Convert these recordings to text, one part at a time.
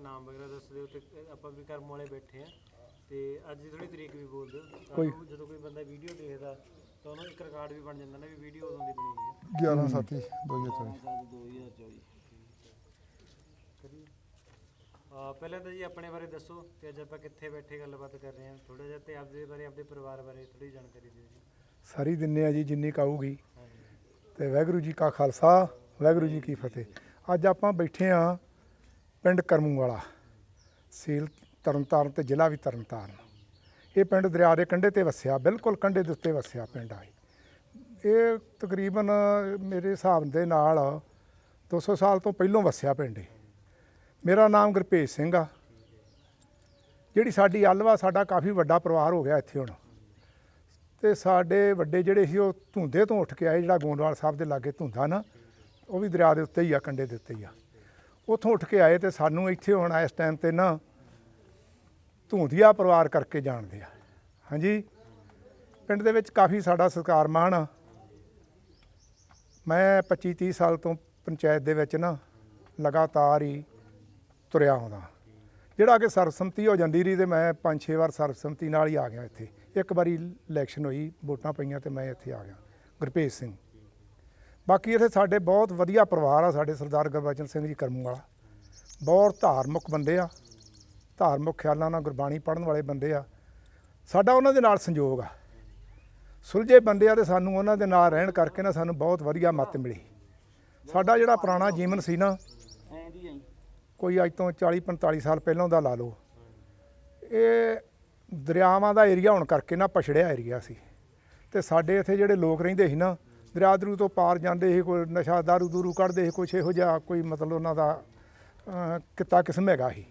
ਨਾਮ ਵਗੈਰਾ ਦੱਸ ਦਿਓ ਤੇ ਆਪਾਂ ਵੀ ਕਰਮ ਵਾਲੇ ਬੈਠੇ ਆ। ਤੇ ਅੱਜ ਦੀ ਥੋੜੀ ਤਰੀਕ ਵੀ ਬੋਲ ਦਿਓ। ਤਾਂ ਕੋਈ- ਜਦੋਂ ਕੋਈ ਬੰਦਾ ਵੀਡੀਓ ਦੇਖਦਾ ਤਾਂ ਉਹਨੂੰ ਇੱਕ ਰਿਕਾਰਡ ਵੀ ਬਣ ਜਾਂਦਾ ਨਾ ਵੀ ਵੀਡੀਓ ਉਦੋਂ ਦੀ ਬਣੀ ਹੋਈ ਹੈ। 11 ਸਾਥੀ 2024 ਕਰੀਏ। ਆ ਪਹਿਲਾਂ ਤਾਂ ਜੀ ਆਪਣੇ ਬਾਰੇ ਦੱਸੋ ਤੇ ਅੱਜ ਆਪਾਂ ਕਿੱਥੇ ਬੈਠੇ ਗੱਲਬਾਤ ਕਰ ਰਹੇ ਹਾਂ। ਥੋੜਾ ਜਿਹਾ ਤੇ ਆਪਦੇ ਬਾਰੇ ਆਪਦੇ ਪਰਿਵਾਰ ਬਾਰੇ ਥੋੜੀ ਜਾਣਕਾਰੀ ਦਿਓ ਜੀ। ਸਾਰੀ ਦਿੰਨੇ ਆ ਜੀ ਜਿੰਨੀ ਕਾਊਗੀ ਹਾਂਜੀ। ਤੇ ਵਾਹਿਗੁਰੂ ਜੀ ਕਾ ਖਾਲਸਾ ਵਾਹਿਗੁਰੂ ਜੀ ਕੀ ਫਤਿਹ। ਅੱਜ ਆਪਾਂ ਬੈਠੇ ਆ ਪਿੰਡ ਕਰਮੂ ਵਾਲਾ, ਸੀਲ ਤਰਨਤਾਰਨ ਤੇ ਜ਼ਿਲ੍ਹਾ ਵੀ ਤਰਨਤਾਰਨ। ਇਹ ਪਿੰਡ ਦਰਿਆ ਦੇ ਕੰਢੇ ਤੇ ਵਸਿਆ, ਬਿਲਕੁਲ ਕੰਢੇ ਦੇ ਉੱਤੇ ਵਸਿਆ ਪਿੰਡ ਆ ਇਹ। ਤਕਰੀਬਨ ਮੇਰੇ ਹਿਸਾਬ ਦੇ ਨਾਲ 200 ਸਾਲ ਤੋਂ ਪਹਿਲੋਂ ਵਸਿਆ ਪਿੰਡ ਇਹ। ਮੇਰਾ ਨਾਮ ਗੁਰਪੇਸ਼ ਸਿੰਘ ਆ। ਜਿਹੜੀ ਸਾਡੀ ਅਲਵਾ ਸਾਡਾ ਕਾਫੀ ਵੱਡਾ ਪਰਿਵਾਰ ਹੋ ਗਿਆ ਇੱਥੇ ਹੁਣ। ਤੇ ਸਾਡੇ ਵੱਡੇ ਜਿਹੜੇ ਸੀ, ਉਹ ਧੁੰਦੇ ਤੋਂ ਉੱਠ ਕੇ ਆਏ, ਜਿਹੜਾ ਗੋਂਦਵਾਲ ਸਾਹਿਬ ਦੇ ਲਾਗੇ ਧੁੰਦਾ ਨਾ, ਉਹ ਵੀ ਦਰਿਆ ਦੇ ਉੱਤੇ ਹੀ ਆ, ਕੰਢੇ ਦੇ ਉੱਤੇ ਹੀ ਆ। ਉੱਥੋਂ ਉੱਠ ਕੇ ਆਏ ਤੇ ਸਾਨੂੰ ਇੱਥੇ ਹੁਣ ਇਸ ਟਾਈਮ ਤੇ ਨਾ ਧੂੰਦੀਆ ਪਰਿਵਾਰ ਕਰਕੇ ਜਾਣਦੇ ਆ। ਹਾਂਜੀ? ਪਿੰਡ ਦੇ ਵਿੱਚ ਕਾਫੀ ਸਾਡਾ ਸਤਿਕਾਰ ਮਾਣ ਆ। ਮੈਂ 25 30 ਸਾਲ ਤੋਂ ਪੰਚਾਇਤ ਦੇ ਵਿੱਚ ਨਾ ਲਗਾਤਾਰ ਹੀ ਤੁਰਿਆ ਆਉਂਦਾ। ਜਿਹੜਾ ਕਿ ਸਰਬਸੰਮਤੀ ਹੋ ਜਾਂਦੀ ਰਹੀ ਤੇ ਮੈਂ 5-6 ਵਾਰ ਸਰਬਸੰਮਤੀ ਨਾਲ ਹੀ ਆ ਗਿਆ ਇੱਥੇ। ਇੱਕ ਵਾਰੀ ਇਲੈਕਸ਼ਨ ਹੋਈ, ਵੋਟਾਂ ਪਈਆਂ ਤੇ ਮੈਂ ਇੱਥੇ ਆ ਗਿਆ। ਗੁਰਪ੍ਰੀਤ ਸਿੰਘ। ਬਾਕੀ ਇੱਥੇ ਸਾਡੇ ਬਹੁਤ ਵਧੀਆ ਪਰਿਵਾਰ ਆ, ਸਾਡੇ ਸਰਦਾਰ ਗੁਰਬਚਨ ਸਿੰਘ ਜੀ ਕਰਮੂ ਵਾਲਾ। ਬਹੁਤ ਧਾਰਮਿਕ ਬੰਦੇ ਆ, ਧਾਰਮਿਕ ਖਿਆਲਾਂ ਨਾਲ ਗੁਰਬਾਣੀ ਪੜ੍ਹਨ ਵਾਲੇ ਬੰਦੇ ਆ। ਸਾਡਾ ਉਹਨਾਂ ਦੇ ਨਾਲ ਸੰਯੋਗ ਆ। ਸੁਲਝੇ ਬੰਦੇ ਆ ਤੇ ਸਾਨੂੰ ਉਹਨਾਂ ਦੇ ਨਾਲ ਰਹਿਣ ਕਰਕੇ ਨਾ ਸਾਨੂੰ ਬਹੁਤ ਵਧੀਆ ਮੱਤ ਮਿਲੀ। ਸਾਡਾ ਜਿਹੜਾ ਪੁਰਾਣਾ ਜੀਵਨ ਸੀ ਨਾ, ਕੋਈ ਅੱਜ ਤੋਂ 40 45 ਸਾਲ ਪਹਿਲਾਂ ਦਾ ਲਾ ਲਓ। ਇਹ ਦਰਿਆਵਾਂ ਦਾ ਏਰੀਆ ਹੋਣ ਕਰਕੇ ਨਾ ਪਛੜਿਆ ਏਰੀਆ ਸੀ। ਤੇ ਸਾਡੇ ਇੱਥੇ ਜਿਹੜੇ ਲੋਕ ਰਹਿੰਦੇ ਸੀ ਨਾ ਦਰਿਆ ਦਰੂ ਤੋਂ ਪਾਰ ਜਾਂਦੇ ਸੀ ਕੋਈ ਨਸ਼ਾ ਦਾਰੂ ਦੂਰੂ ਕੱਢਦੇ ਸੀ ਕੁਛ ਇਹੋ ਜਿਹਾ ਕੋਈ ਮਤਲਬ ਉਹਨਾਂ ਦਾ ਕਿੱਤਾ ਕਿਸਮ ਹੈਗਾ ਸੀ।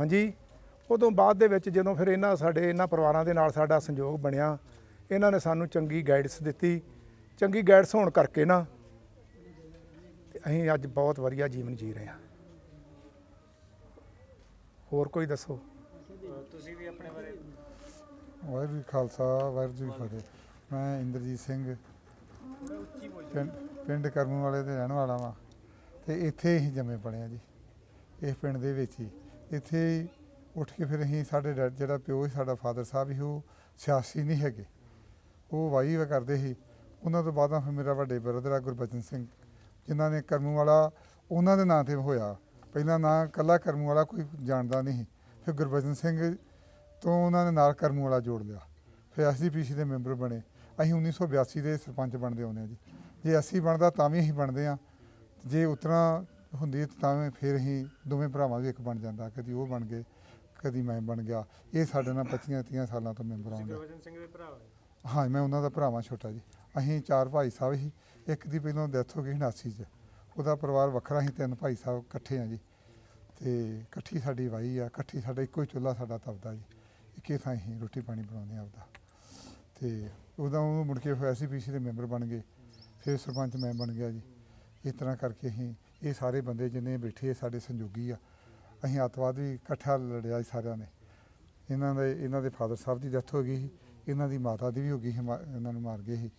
ਹਾਂਜੀ? ਉਦੋਂ ਬਾਅਦ ਦੇ ਵਿੱਚ ਜਦੋਂ ਫਿਰ ਇਹਨਾਂ ਸਾਡੇ ਇਹਨਾਂ ਪਰਿਵਾਰਾਂ ਦੇ ਨਾਲ ਸਾਡਾ ਸੰਯੋਗ ਬਣਿਆ ਇਹਨਾਂ ਨੇ ਸਾਨੂੰ ਚੰਗੀ ਗਾਈਡਸ ਦਿੱਤੀ। ਚੰਗੀ ਗਾਈਡਸ ਹੋਣ ਕਰਕੇ ਨਾ ਤੇ ਅਸੀਂ ਅੱਜ ਬਹੁਤ ਵਧੀਆ ਜੀਵਨ ਜੀ ਰਹੇ ਹਾਂ। ਹੋਰ ਕੋਈ ਦੱਸੋ? ਤੁਸੀਂ ਵੀ ਆਪਣੇ ਬਾਰੇ। ਵਾਹਿਗੁਰੂ ਖਾਲਸਾ ਵਾਹਿਗੁਰੂ ਜੀ ਫਤਿਹ। ਮੈਂ ਇੰਦਰਜੀਤ ਸਿੰਘ ਪਿੰਡ ਪਿੰਡ ਕਰਮੂ ਵਾਲੇ ਦੇ ਰਹਿਣ ਵਾਲਾ ਵਾਂ। ਤੇ ਇੱਥੇ ਹੀ ਜੰਮੇ ਪਲੇ ਆ ਜੀ ਇਸ ਪਿੰਡ ਦੇ ਵਿੱਚ ਹੀ। ਇੱਥੇ ਹੀ ਉੱਠ ਕੇ ਫਿਰ ਅਸੀਂ ਸਾਡੇ ਡੈਡ ਜਿਹੜਾ ਪਿਓ ਸੀ, ਸਾਡਾ ਫਾਦਰ ਸਾਹਿਬ ਸੀ, ਉਹ ਸਿਆਸੀ ਨਹੀਂ ਹੈਗੇ। ਉਹ ਵਾਈ ਵਾ ਕਰਦੇ ਸੀ। ਉਹਨਾਂ ਤੋਂ ਬਾਅਦ ਫਿਰ ਮੇਰਾ ਵੱਡੇ ਬ੍ਰਦਰ ਆ, ਗੁਰਬਚਨ ਸਿੰਘ, ਜਿਨ੍ਹਾਂ ਨੇ ਕਰਮੂ ਵਾਲਾ, ਉਹਨਾਂ ਦੇ ਨਾਂ ਤੇ ਹੋਇਆ। ਪਹਿਲਾਂ ਨਾਂ ਕੱਲਾ ਕਰਮੂ ਵਾਲਾ ਕੋਈ ਜਾਣਦਾ ਨਹੀਂ ਸੀ। ਫਿਰ ਗੁਰਬਚਨ ਸਿੰਘ ਤੋਂ ਉਹਨਾਂ ਨੇ ਨਾਲ ਕਰਮੂ ਵਾਲਾ ਜੋੜ ਲਿਆ। ਫਿਰ ਐਸਜੀਪੀਸੀ ਦੇ ਮੈਂਬਰ ਬਣੇ। ਅਸੀਂ 1982 ਦੇ ਸਰਪੰਚ ਬਣਦੇ ਆਉਂਦੇ ਹਾਂ ਜੀ। ਜੇ ਅਸੀਂ ਬਣਦਾ ਤਾਂ ਵੀ ਅਸੀਂ ਬਣਦੇ ਆ ਜੇ ਉਤਰਾ ਹੁੰਦੀ ਤਾਂ ਵੀ ਫਿਰ ਅਸੀਂ ਦੋਵੇਂ ਭਰਾਵਾਂ ਦੇ ਇੱਕ ਬਣ ਜਾਂਦਾ। ਕਦੀ ਉਹ ਬਣ ਗਏ ਕਦੀ ਮੈਂ ਬਣ ਗਿਆ। ਇਹ ਸਾਡੇ ਨਾਲ 25 30 ਸਾਲਾਂ ਤੋਂ ਮੈਂਬਰ ਆਉਂਦੇ। ਗੁਰਬਚਨ ਸਿੰਘ ਦੇ ਭਰਾ ਹੋ ਹਾਂ ਮੈਂ ਉਹਨਾਂ ਦਾ ਭਰਾਵਾਂ ਛੋਟਾ ਜੀ। ਅਸੀਂ ਚਾਰ ਭਾਈ ਸਾਹਿਬ ਸੀ। ਇੱਕ ਦੀ ਪਹਿਲਾਂ ਡੈਥ ਹੋ ਗਈ 89 ਚ। ਉਹਦਾ ਪਰਿਵਾਰ ਵੱਖਰਾ ਸੀ ਤਿੰਨ ਭਾਈ ਸਾਹਿਬ ਇਕੱਠੇ ਆ ਜੀ। ਤੇ ਇਕੱਠੀ ਸਾਡੀ ਵਾਈ ਆ ਇਕੱਠੀ ਸਾਡਾ ਇੱਕੋ ਹੀ ਚੁੱਲ੍ਹਾ ਸਾਡਾ ਤਪਦਾ ਜੀ। ਇੱਕੇ ਥਾਂ ਹੀ ਰੋਟੀ ਪਾਣੀ ਬਣਾਉਂਦੇ ਆ ਆਪਦਾ। ਤੇ ਉਦੋਂ ਉਹ ਮੁੜ ਕੇ ਫਿਰ ਐਸਪੀਸੀ ਦੇ ਮੈਂਬਰ ਬਣ ਗਏ। ਫਿਰ ਸਰਪੰਚ ਮੈਂ ਬਣ ਗਿਆ ਜੀ। ਇਸ ਤਰ੍ਹਾਂ ਕਰਕੇ ਅਸੀਂ ਇਹ ਸਾਰੇ ਬੰਦੇ ਜਿੰਨੇ ਬੈਠੇ ਸਾਡੇ ਸੰਯੋਗੀ ਆ ਅਸੀਂ ਅੱਤਵਾਦ ਵੀ ਇਕੱਠਾ ਲੜਿਆ ਜੀ ਸਾਰਿਆਂ ਨੇ। ਇਹਨਾਂ ਦੇ ਇਹਨਾਂ ਦੇ ਫਾਦਰ ਸਾਹਿਬ ਦੀ ਡੈਥ ਹੋ ਗਈ ਸੀ ਇਹਨਾਂ ਦੀ ਮਾਤਾ ਦੀ ਵੀ ਹੋ ਗਈ ਸੀ, ਮਾ- ਇਹਨਾਂ ਨੂੰ ਮਾਰ ਗਏ ਸੀ।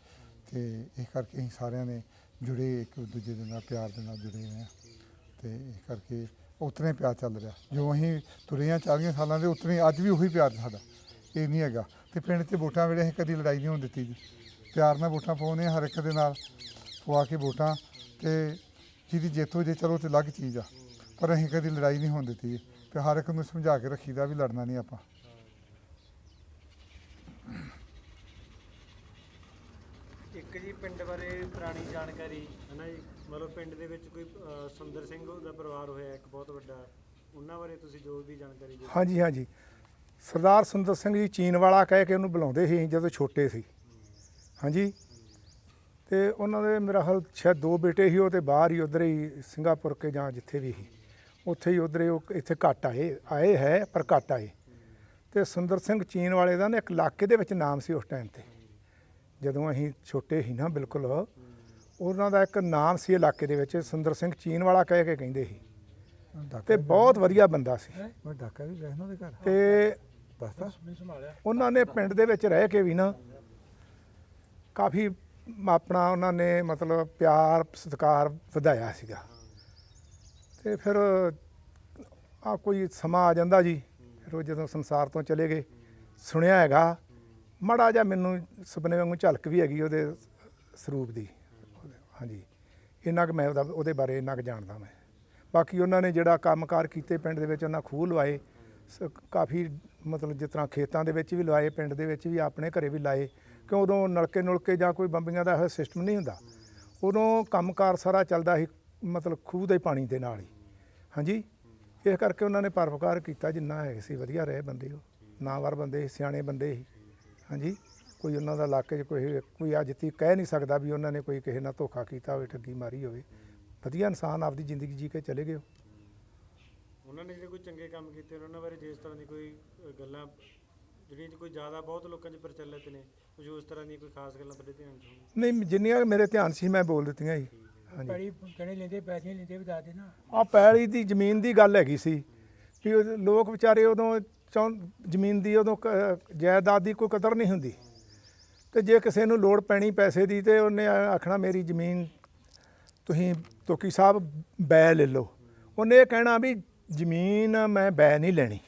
ਤੇ ਇਸ ਕਰਕੇ ਅਸੀਂ ਸਾਰਿਆਂ ਨੇ ਜੁੜੇ ਇੱਕ ਦੂਜੇ ਦੇ ਨਾਲ ਪਿਆਰ ਦੇ ਨਾਲ ਜੁੜੇ ਹੋਏ ਆ। ਤੇ ਇਸ ਕਰਕੇ ਉਤਨੇ ਪਿਆਰ ਚੱਲ ਰਿਹਾ। ਜੋ ਅਸੀਂ ਤੁਰੇ ਹਾਂ 40 ਸਾਲਾਂ ਦੇ ਉਤਨੇ ਅੱਜ ਵੀ ਉਹੀ ਪਿਆਰ ਸਾਡਾ। ਇਹ ਨਹੀਂ ਹੈਗਾ। ਤੇ ਪਿੰਡ 'ਚ ਵੋਟਾਂ ਵੇਲੇ ਅਸੀਂ ਕਦੀ ਲੜਾਈ ਨਹੀਂ ਹੋਣ ਦਿੱਤੀ ਜੀ। ਪਿਆਰ ਨਾਲ ਵੋਟਾਂ ਪਾਉਂਦੇ ਹਾਂ ਹਰ ਇੱਕ ਦੇ ਨਾਲ ਪਵਾ ਕੇ ਵੋਟਾਂ। ਤੇ ਜਿਹਦੀ ਜਿੱਤ ਹੋ ਜੇ ਚਲੋ ਤੇ ਅਲੱਗ ਚੀਜ਼ ਆ। ਪਰ ਅਸੀਂ ਕਦੀ ਲੜਾਈ ਨਹੀਂ ਹੋਣ ਦਿੱਤੀ ਤੇ ਹਰ ਇੱਕ ਨੂੰ ਸਮਝਾ ਕੇ ਰੱਖੀਦਾ ਵੀ ਲੜਨਾ ਨਹੀਂ ਆਪਾਂ। ਇੱਕ ਜੀ ਪਿੰਡ ਬਾਰੇ ਪੁਰਾਣੀ ਜਾਣਕਾਰੀ ਹੈ ਨਾ ਜੀ? ਮਤਲਬ ਪਿੰਡ ਦੇ ਵਿੱਚ ਕੋਈ ਅਹ, ਸੁੰਦਰ ਸਿੰਘ ਦਾ ਪਰਿਵਾਰ ਹੋਇਆ ਇੱਕ ਬਹੁਤ ਵੱਡਾ। ਉਹਨਾਂ ਬਾਰੇ ਤੁਸੀਂ ਜੋ ਵੀ ਜਾਣਕਾਰੀ ਦਿਓ। ਹਾਂਜੀ ਹਾਂਜੀ। ਸਰਦਾਰ ਸੁੰਦਰ ਸਿੰਘ ਜੀ ਚੀਨ ਵਾਲਾ ਕਹਿ ਕੇ ਉਹਨੂੰ ਬੁਲਾਉਂਦੇ ਸੀ ਜਦੋਂ ਛੋਟੇ ਸੀ। ਹਾਂਜੀ? ਤੇ ਉਹਨਾਂ ਦੇ ਮੇਰਾ ਹਾਲ ਸ਼ਾਇਦ ਦੋ ਬੇਟੇ ਸੀ ਉਹ ਤੇ ਬਾਹਰ ਹੀ ਉਧਰ ਹੀ ਸਿੰਗਾਪੁਰ ਕੇ ਜਾਂ ਜਿੱਥੇ ਵੀ ਸੀ। ਉੱਥੇ ਹੀ ਉਧਰ ਉਹ ਇੱਥੇ ਘੱਟ ਆਏ ਆਏ ਹੈ ਪਰ ਘੱਟ ਆਏ। ਤੇ ਸੁੰਦਰ ਸਿੰਘ ਚੀਨ ਵਾਲੇ ਦਾ ਨਾ ਇੱਕ ਇਲਾਕੇ ਦੇ ਵਿੱਚ ਨਾਮ ਸੀ ਉਸ ਟਾਈਮ ਤੇ। ਜਦੋਂ ਅਸੀਂ ਛੋਟੇ ਸੀ ਨਾ ਬਿਲਕੁਲ। ਉਹਨਾਂ ਦਾ ਇੱਕ ਨਾਮ ਸੀ ਇਲਾਕੇ ਦੇ ਵਿੱਚ ਸੁੰਦਰ ਸਿੰਘ ਚੀਨ ਵਾਲਾ ਕਹਿ ਕੇ ਕਹਿੰਦੇ ਸੀ। ਤੇ ਬਹੁਤ ਵਧੀਆ ਬੰਦਾ ਸੀ। ਮੈਂ ਡਾਕਾ ਵੀ ਗਏ ਨਾ ਉਹਦੇ ਘਰ। ਤੇ ਉਹਨਾਂ ਨੇ ਪਿੰਡ ਦੇ ਵਿੱਚ ਰਹਿ ਕੇ ਵੀ ਨਾ ਕਾਫੀ ਆਪਣਾ ਉਹਨਾਂ ਨੇ ਮਤਲਬ ਪਿਆਰ ਸਤਿਕਾਰ ਵਧਾਇਆ ਸੀਗਾ। ਤੇ ਫਿਰ ਆ ਕੋਈ ਸਮਾਂ ਆ ਜਾਂਦਾ ਜੀ ਫਿਰ ਉਹ ਜਦੋਂ ਸੰਸਾਰ ਤੋਂ ਚਲੇ ਗਏ ਸੁਣਿਆ ਹੈਗਾ। ਮੜਾ ਜਿਹਾ ਮੈਨੂੰ ਸੁਪਨੇ ਵਾਂਗੂ ਝਲਕ ਵੀ ਹੈਗੀ ਉਹਦੇ ਸਰੂਪ ਦੀ। ਹਾਂਜੀ। ਇੰਨਾ ਕੁ ਮੈਂ ਉਹਦਾ ਉਹਦੇ ਬਾਰੇ ਇੰਨਾ ਕੁ ਜਾਣਦਾ ਮੈਂ। ਬਾਕੀ ਉਹਨਾਂ ਨੇ ਜਿਹੜਾ ਕੰਮਕਾਰ ਕੀਤੇ ਪਿੰਡ ਦੇ ਵਿੱਚ ਉਹਨਾਂ ਖੂਹ ਲਵਾਏ। ਸ- ਕਾਫੀ ਮਤਲਬ ਜਿਸ ਤਰ੍ਹਾਂ ਖੇਤਾਂ ਦੇ ਵਿੱਚ ਵੀ ਲਾਏ ਪਿੰਡ ਦੇ ਵਿੱਚ ਵੀ ਆਪਣੇ ਘਰੇ ਵੀ ਲਾਏ ਕਿਉਂ ਉਦੋਂ ਨਲਕੇ ਨੁਲਕੇ ਜਾਂ ਕੋਈ ਬੰਬੀਆਂ ਦਾ ਸਿਸਟਮ ਨਹੀਂ ਹੁੰਦਾ। ਉਦੋਂ ਕੰਮਕਾਰ ਸਾਰਾ ਚੱਲਦਾ ਸੀ ਮਤਲਬ ਖੂਹ ਦੇ ਪਾਣੀ ਦੇ ਨਾਲ ਹੀ। ਹਾਂਜੀ? ਇਸ ਕਰਕੇ ਉਹਨਾਂ ਨੇ ਪਰਉਪਕਾਰ ਕੀਤਾ ਜਿੰਨਾ ਹੈ ਸੀ ਵਧੀਆ ਰਹੇ ਬੰਦੇ ਉਹ। ਨਾਵਾਰ ਬੰਦੇ ਸੀ, ਸਿਆਣੇ ਬੰਦੇ ਸੀ। ਹਾਂਜੀ? ਕੋਈ ਉਹਨਾਂ ਦਾ ਇਲਾਕੇ 'ਚ ਕੋਈ ਕੋਈ ਅੱਜ ਤੱਕ ਕਹਿ ਨਹੀਂ ਸਕਦਾ ਵੀ ਉਹਨਾਂ ਨੇ ਕੋਈ ਕਿਸੇ ਨਾਲ ਧੋਖਾ ਕੀਤਾ ਹੋਵੇ ਠੱਗੀ ਮਾਰੀ ਹੋਵੇ। ਵਧੀਆ ਇਨਸਾਨ ਆਪਦੀ ਜ਼ਿੰਦਗੀ ਜੀ ਕੇ ਚਲੇ ਗਏ ਉਹ। ਉਹਨਾਂ ਨੇ ਜਿਹੜੇ ਕੋਈ ਚੰਗੇ ਕੰਮ ਕੀਤੇ ਨੇ, ਉਹਨਾਂ ਬਾਰੇ ਜਿਸ ਤਰ੍ਹਾਂ ਦੀ ਕੋਈ ਅ, ਗੱਲਾਂ ਜਿਹੜੀਆਂ ਕੋਈ ਜ਼ਿਆਦਾ ਬਹੁਤ ਲੋਕਾਂ 'ਚ ਪ੍ਰਚਲਿਤ ਨੇ ਕੁਝ ਉਸ ਤਰ੍ਹਾਂ ਦੀਆਂ ਕੋਈ ਖਾਸ ਗੱਲਾਂ ਤੁਹਾਡੇ ਧਿਆਨ 'ਚ ਹੋਣ? ਨਹੀਂ ਜਿੰਨੀਆਂ ਮੇਰੇ ਧਿਆਨ ਸੀ ਮੈਂ ਬੋਲ ਦਿੱਤੀਆਂ ਜੀ ਹਾਂਜੀ। ਬੜੀ ਕਣੇ ਲੈਂਦੇ ਪੈਸੇ ਨਹੀਂ ਲੈਂਦੇ ਬਤਾ ਦੇਣਾ। ਆ ਪੈਲੀ ਦੀ ਜ਼ਮੀਨ ਦੀ ਗੱਲ ਹੈਗੀ ਸੀ ਵੀ ਉਹ ਲੋਕ ਵਿਚਾਰੇ ਉਦੋਂ ਚਾਹੁੰ ਜ਼ਮੀਨ ਦੀ ਉਦੋਂ ਕ- ਜਾਇਦਾਦ ਦੀ ਕੋਈ ਕਦਰ ਨਹੀਂ ਹੁੰਦੀ। ਤੇ ਜੇ ਕਿਸੇ ਨੂੰ ਲੋੜ ਪੈਣੀ ਪੈਸੇ ਦੀ ਤੇ ਉਹਨੇ ਆ- ਆਖਣਾ ਮੇਰੀ ਜ਼ਮੀਨ ਤੁਸੀਂ ਤੋਕੀ ਸਾਹਿਬ ਬੈ ਲੈ ਲਓ। ਉਹਨੇ ਇਹ ਕਹਿਣਾ ਵੀ ਜ਼ਮੀਨ ਮੈਂ ਬੈ ਨਹੀਂ ਲੈਣੀ।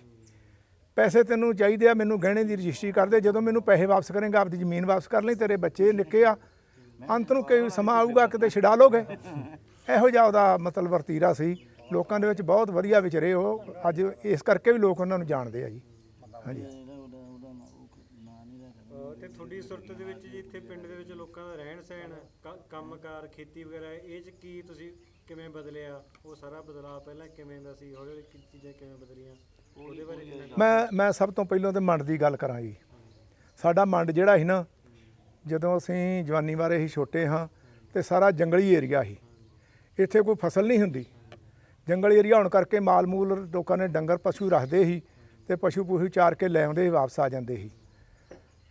ਪੈਸੇ ਤੈਨੂੰ ਚਾਹੀਦੇ ਆ, ਮੈਨੂੰ ਗਹਿਣੇ ਦੀ ਰਜਿਸਟਰੀ ਕਰ ਦੇ। ਜਦੋਂ ਮੈਨੂੰ ਪੈਸੇ ਵਾਪਸ ਕਰੇਗਾ, ਆਪਦੀ ਜ਼ਮੀਨ ਵਾਪਸ ਕਰ ਲਈ। ਤੇਰੇ ਬੱਚੇ ਨਿੱਕੇ ਆ। ਅੰਤ ਨੂੰ ਕੋਈ ਸਮਾਂ ਆਊਗਾ, ਕਿਤੇ ਛਡਾ ਲੋਗੇ? ਇਹੋ ਜਿਹਾ ਉਹਦਾ ਮਤਲਬ ਵਰਤੀਰਾ ਸੀ। ਲੋਕਾਂ ਦੇ ਵਿੱਚ ਬਹੁਤ ਵਧੀਆ ਵਿਚਰੇ ਉਹ। ਅੱਜ ਇਸ ਕਰਕੇ ਵੀ ਲੋਕ ਉਹਨਾਂ ਨੂੰ ਜਾਣਦੇ ਆ ਜੀ। ਹਾਂਜੀ। ਤੇ ਤੁਹਾਡੀ ਸੁਰਤ ਦੇ ਵਿੱਚ ਜੀ ਇੱਥੇ ਪਿੰਡ ਦੇ ਵਿੱਚ ਲੋਕਾਂ ਦਾ ਰਹਿਣ ਸਹਿਣ ਕ- ਕੰਮਕਾਰ ਖੇਤੀ ਵਗੈਰਾ, ਇਹ 'ਚ ਕੀ ਤੁਸੀਂ ਕਿਵੇਂ ਬਦਲਿਆ, ਉਹ ਸਾਰਾ ਬਦਲਾਅ ਪਹਿਲਾਂ ਕਿਵੇਂ ਦਾ ਸੀ, ਹੌਲੀ ਹੌਲੀ ਕੀ ਚੀਜ਼ਾਂ ਕਿਵੇਂ ਬਦਲੀਆਂ, ਉਹਦੇ ਬਾਰੇ ਕਿੰਨਾ ਮੈਂ ਮੈਂ ਸਭ ਤੋਂ ਪਹਿਲਾਂ ਤੇ ਮੰਡ ਦੀ ਗੱਲ ਕਰਾਂ ਜੀ। ਸਾਡਾ ਮੰਡ ਜਿਹੜਾ ਸੀ ਨਾ, ਜਦੋਂ ਅਸੀਂ ਜਵਾਨੀ ਬਾਰੇ ਹੀ ਛੋਟੇ ਹਾਂ ਤੇ ਸਾਰਾ ਜੰਗਲੀ ਏਰੀਆ ਸੀ। ਇੱਥੇ ਕੋਈ ਫਸਲ ਨਹੀਂ ਹੁੰਦੀ। ਜੰਗਲ ਏਰੀਆ ਹੋਣ ਕਰਕੇ ਮਾਲ ਮੂਲ ਲੋਕਾਂ ਨੇ ਡੰਗਰ, ਪਸ਼ੂ ਰੱਖਦੇ ਸੀ ਤੇ ਪਸ਼ੂ ਪੂਸ਼ੂ ਚਾਰ ਕੇ ਲੈ ਆਉਂਦੇ ਸੀ, ਵਾਪਸ ਆ ਜਾਂਦੇ ਸੀ।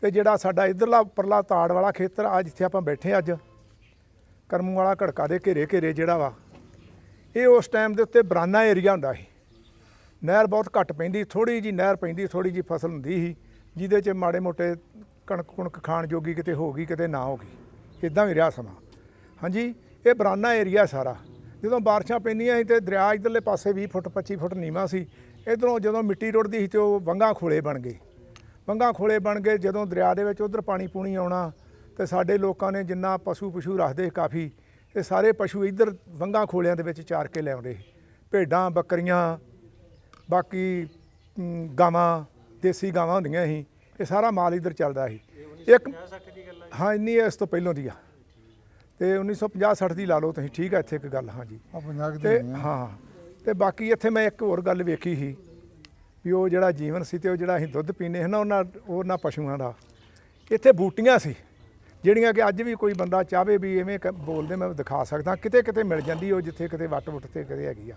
ਤੇ ਜਿਹੜਾ ਸਾਡਾ ਇਧਰਲਾ, ਉੱਪਰਲਾ ਤਾੜ ਵਾਲਾ ਖੇਤਰ ਆ ਜਿੱਥੇ ਆਪਾਂ ਬੈਠੇ ਅੱਜ। ਕਰਮੂ ਵਾਲਾ ਘੜਕਾ ਦੇ ਘੇਰੇ ਘੇਰੇ ਜਿਹੜਾ ਵਾ, ਇਹ ਉਸ ਟਾਈਮ ਦੇ ਉੱਤੇ ਬਰਾਨਾ ਏਰੀਆ ਹੁੰਦਾ ਸੀ। ਨਹਿਰ ਬਹੁਤ ਘੱਟ ਪੈਂਦੀ ਥੋੜੀ ਜੀ ਨਹਿਰ ਪੈਂਦੀ ਥੋੜੀ ਜੀ ਫਸਲ ਹੁੰਦੀ ਸੀ, ਜਿਹਦੇ 'ਚ ਮਾੜੇ ਮੋਟੇ ਕਣਕ ਕੁਣਕ ਖਾਣ ਜੋਗੀ ਕਿਤੇ ਹੋ ਗਈ, ਕਿਤੇ ਨਾ ਹੋ ਗਈ ਇਦਾਂ ਵੀ ਰਿਹਾ ਸਮਾਂ। ਹਾਂਜੀ, ਇਹ ਬਰਾਨਾ ਏਰੀਆ ਸਾਰਾ। ਜਦੋਂ ਬਾਰਿਸ਼ਾਂ ਪੈਂਦੀਆਂ ਸੀ ਤੇ ਦਰਿਆ ਇਧਰਲੇ ਪਾਸੇ 20 ਫੁੱਟ 25 ਫੁੱਟ ਨੀਵਾਂ ਸੀ, ਇਧਰੋਂ ਜਦੋਂ ਮਿੱਟੀ ਰੁੜਦੀ ਸੀ ਤੇ ਉਹ ਵੰਗਾ ਖੋਲੇ ਬਣ ਗਏ। ਵੰਗਾ ਖੋਲੇ ਬਣ ਗਏ, ਜਦੋਂ ਦਰਿਆ ਦੇ ਵਿੱਚ ਉਧਰ ਪਾਣੀ ਪੂਣੀ ਆਉਣਾ ਤੇ ਸਾਡੇ ਲੋਕਾਂ ਨੇ ਜਿੰਨਾ ਪਸ਼ੂ ਪਸ਼ੂ ਰੱਖਦੇ ਕਾਫੀ ਇਹ ਸਾਰੇ ਪਸ਼ੂ ਇਧਰ ਵੰਗਾ ਖੋਲਿਆਂ ਦੇ ਵਿੱਚ ਚਾਰ ਕੇ ਲਿਆਉਂਦੇ। ਭੇਡਾਂ ਬੱਕਰੀਆਂ ਬਾਕੀ ਗਾਵਾਂ ਦੇਸੀ ਗਾਵਾਂ ਹੁੰਦੀਆਂ ਸੀ ਇਹ ਸਾਰਾ ਮਾਲ ਇਧਰ ਚੱਲਦਾ ਸੀ। ਇੱਕ 50 60 ਦੀ ਗੱਲ ਆ ਹਾਂ ਇੰਨੀ ਇਸ ਤੋਂ ਪਹਿਲੋਂ ਦੀ ਆ। ਤੇ 1950 60 ਦੀ ਲਾ ਲਓ ਤੁਸੀਂ ਠੀਕ ਆ ਇੱਥੇ ਇੱਕ ਗੱਲ ਹਾਂਜੀ। ਆ ਪੰਜਾਬ ਤੇ ਦੇ ਹਾਂ ਤੇ ਬਾਕੀ ਇੱਥੇ ਮੈਂ ਇੱਕ ਹੋਰ ਗੱਲ ਵੇਖੀ ਸੀ ਵੀ ਉਹ ਜਿਹੜਾ ਜੀਵਨ ਸੀ ਤੇ ਉਹ ਜਿਹੜਾ ਅਸੀਂ ਦੁੱਧ ਪੀਂਦੇ ਹਾਂ ਨਾ ਉਹਨਾਂ ਉਹਨਾਂ ਪਸ਼ੂਆਂ ਦਾ ਇੱਥੇ ਬੂਟੀਆਂ ਸੀ। ਜਿਹੜੀਆਂ ਕਿ ਅੱਜ ਵੀ ਕੋਈ ਬੰਦਾ ਚਾਹਵੇ ਵੀ ਐਵੇਂ ਕ- ਬੋਲਦੇ ਮੈਂ ਦਿਖਾ ਸਕਦਾ ਕਿਤੇ ਕਿਤੇ ਮਿਲ ਜਾਂਦੀ ਉਹ ਜਿੱਥੇ ਕਿਤੇ ਵੱਟ ਵੁੱਟ ਤੇ ਕਿਤੇ ਹੈਗੀ ਆ।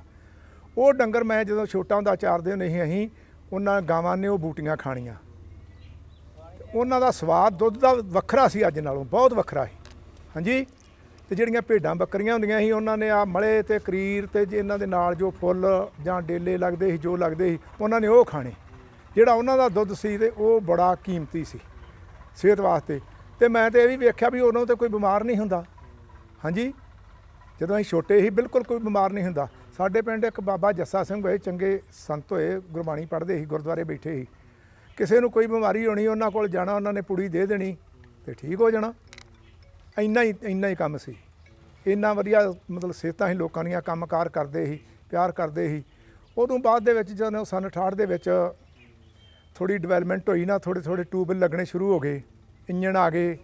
ਉਹ ਡੰਗਰ ਮੈਂ ਜਦੋਂ ਛੋਟਾ ਹੁੰਦਾ ਚਾਰਦੇ ਹੁੰਦੇ ਸੀ ਅਸੀਂ ਉਹਨਾਂ ਗਾਵਾਂ ਨੇ ਉਹ ਬੂਟੀਆਂ ਖਾਣੀਆਂ। ਉਹਨਾਂ ਦਾ ਸਵਾਦ ਦੁੱਧ ਦਾ ਵੱਖਰਾ ਸੀ ਅੱਜ ਨਾਲੋਂ, ਬਹੁਤ ਵੱਖਰਾ ਸੀ। ਹਾਂਜੀ? ਤੇ ਜਿਹੜੀਆਂ ਭੇਡਾਂ ਬੱਕਰੀਆਂ ਹੁੰਦੀਆਂ ਸੀ, ਉਹਨਾਂ ਨੇ ਆ ਮਲੇ ਤੇ ਕਰੀਰ ਤੇ ਜੇ ਇਹਨਾਂ ਦੇ ਨਾਲ ਜੋ ਫੁੱਲ ਜਾਂ ਡੇਲੇ ਲੱਗਦੇ ਸੀ, ਜੋ ਲੱਗਦੇ ਸੀ, ਉਹਨਾਂ ਨੇ ਉਹ ਖਾਣੇ। ਜਿਹੜਾ ਉਹਨਾਂ ਦਾ ਦੁੱਧ ਸੀ ਤੇ ਉਹ ਬੜਾ ਕੀਮਤੀ ਸੀ ਸਿਹਤ ਵਾਸਤੇ। ਤੇ ਮੈਂ ਤੇ ਇਹ ਵੀ ਵੇਖਿਆ ਵੀ ਉਹਨਾਂ ਤੇ ਕੋਈ ਬਿਮਾਰ ਨਹੀਂ ਹੁੰਦਾ। ਹਾਂਜੀ? ਜਦੋਂ ਅਸੀਂ ਛੋਟੇ ਸੀ ਬਿਲਕੁਲ ਕੋਈ ਬਿਮਾਰ ਨਹੀਂ ਹੁੰਦਾ। ਸਾਡੇ ਪਿੰਡ ਇੱਕ ਬਾਬਾ ਜੱਸਾ ਸਿੰਘ ਹੋਏ, ਚੰਗੇ ਸੰਤ ਹੋਏ, ਗੁਰਬਾਣੀ ਪੜ੍ਹਦੇ ਸੀ, ਗੁਰਦੁਆਰੇ ਬੈਠੇ ਸੀ। ਕਿਸੇ ਨੂੰ ਕੋਈ ਬਿਮਾਰੀ ਹੋਣੀ, ਉਹਨਾਂ ਕੋਲ ਜਾਣਾ, ਉਹਨਾਂ ਨੇ ਪੁੜੀ ਦੇ ਦੇਣੀ ਤੇ ਠੀਕ ਹੋ ਜਾਣਾ। ਇੰਨਾ ਹੀ ਇੰਨਾ ਹੀ ਕੰਮ ਸੀ। ਇੰਨਾ ਵਧੀਆ ਮਤਲਬ ਸਿਹਤਾਂ ਹੀ ਲੋਕਾਂ ਦੀਆਂ, ਕੰਮਕਾਰ ਕਰਦੇ ਸੀ, ਪਿਆਰ ਕਰਦੇ ਸੀ। ਉਦੋਂ ਬਾਅਦ ਦੇ ਵਿੱਚ ਜਦੋਂ ਸਨ 68 ਦੇ ਵਿੱਚ ਥੋੜੀ ਡਿਵੈਲਪਮੈਂਟ ਹੋਈ ਨਾ ਥੋੜੇ ਥੋੜੇ ਟਿਊਬਲ ਲੱਗਣੇ ਸ਼ੁਰੂ ਹੋ ਗਏ। ਇੰਜਣ ਆ ਗਏ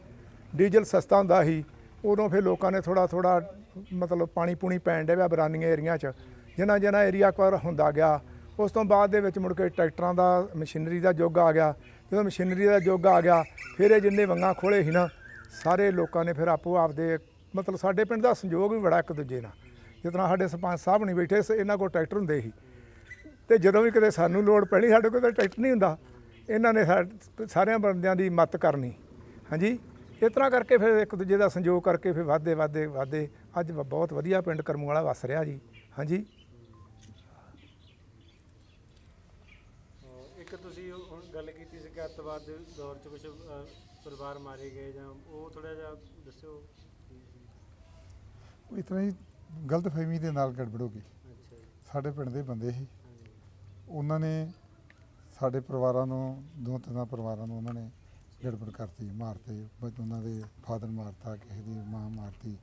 ਡੀਜ਼ਲ ਸਸਤਾ ਹੁੰਦਾ ਸੀ ਉਦੋਂ ਫਿਰ ਲੋਕਾਂ ਨੇ ਥੋੜਾ ਥੋੜਾ ਮਤਲਬ ਪਾਣੀ ਪੂਣੀ ਪੈਣ ਡਿਆ ਬਰਾਨੀਆਂ ਏਰੀਆ 'ਚ। ਜਿਨ੍ਹਾਂ ਜਿਨ੍ਹਾਂ ਏਰੀਆ ਕਵਰ ਹੁੰਦਾ ਗਿਆ ਉਸ ਤੋਂ ਬਾਅਦ ਦੇ ਵਿੱਚ ਮੁੜ ਕੇ ਟਰੈਕਟਰਾਂ ਦਾ ਮਸ਼ੀਨਰੀ ਦਾ ਯੁੱਗ ਆ ਗਿਆ। ਜਦੋਂ ਮਸ਼ੀਨਰੀ ਦਾ ਯੁੱਗ ਆ ਗਿਆ ਫਿਰ ਇਹ ਜਿੰਨੇ ਵੰਗਾਂ ਖੋਲੇ ਸੀ ਨਾ ਸਾਰੇ ਲੋਕਾਂ ਨੇ ਫਿਰ ਆਪੋ ਆਪਦੇ ਮਤਲਬ ਸਾਡੇ ਪਿੰਡ ਦਾ ਸੰਯੋਗ ਵੀ ਬੜਾ ਇੱਕ ਦੂਜੇ ਨਾਲ। ਜਿਸ ਤਰ੍ਹਾਂ ਸਾਡੇ ਸਰਪੰਚ ਸਾਹਿਬ ਨਹੀਂ ਬੈਠੇ ਸੀ, ਇਹਨਾਂ ਕੋਲ ਟਰੈਕਟਰ ਹੁੰਦੇ ਸੀ। ਤੇ ਜਦੋਂ ਵੀ ਕਿਤੇ ਸਾਨੂੰ ਲੋੜ ਪੈਣੀ ਸਾਡੇ ਕੋਲ ਤਾਂ ਟਰੈਕਟਰ ਨਹੀਂ ਹੁੰਦਾ। ਇਹਨਾਂ ਨੇ ਸਾ- ਸਾਰਿਆਂ ਬੰਦਿਆਂ ਦੀ ਮਦਦ ਕਰਨੀ। ਹਾਂਜੀ? ਇਸ ਤਰ੍ਹਾਂ ਕਰਕੇ ਫਿਰ ਇੱਕ ਦੂਜੇ ਦਾ ਸੰਯੋਗ ਕਰਕੇ ਫਿਰ ਵਾਧੇ ਵਾਧੇ ਵਾਧੇ। ਅੱਜ ਬਹੁਤ ਵਧੀਆ ਪਿੰਡ ਕਰਮੂ ਵਾਲਾ ਵਸ ਰਿਹਾ ਜੀ। ਹਾਂਜੀ? ਇੱਕ ਤੁਸੀਂ ਉਹ ਹੁਣ ਗੱਲ ਕੀਤੀ ਸੀ ਕਿ ਅੱਤਵਾਦ ਦੇ ਦੌਰ 'ਚ ਕੁਝ ਪਰਿਵਾਰ ਮਾਰੇ ਗਏ ਜਾਂ ਉਹ ਥੋੜਾ ਜਿਹਾ ਦੱਸਿਓ ਇਤਨਾ ਹੀ ਗਲਤ ਫਹਿਮੀ ਦੇ ਨਾਲ ਗੜਬੜ ਹੋ ਗਈ ਅੱਛਾ ਜੀ। ਸਾਡੇ ਪਿੰਡ ਦੇ ਬੰਦੇ ਸੀ। ਉਹਨਾਂ ਨੇ ਸਾਡੇ ਪਰਿਵਾਰਾਂ ਨੂੰ ਦੋ ਤਿੰਨ ਪਰਿਵਾਰਾਂ ਨੂੰ ਉਹਨਾਂ ਨੇ ਗੜਬੜ ਕਰਤੀ, ਮਾਰਤੇ ਬਸ ਉਹਨਾਂ ਦੇ ਫਾਦਰ ਮਾਰਤਾ, ਕਿਸੇ ਦੀ ਮਾਂ ਮਾਰਤੀ।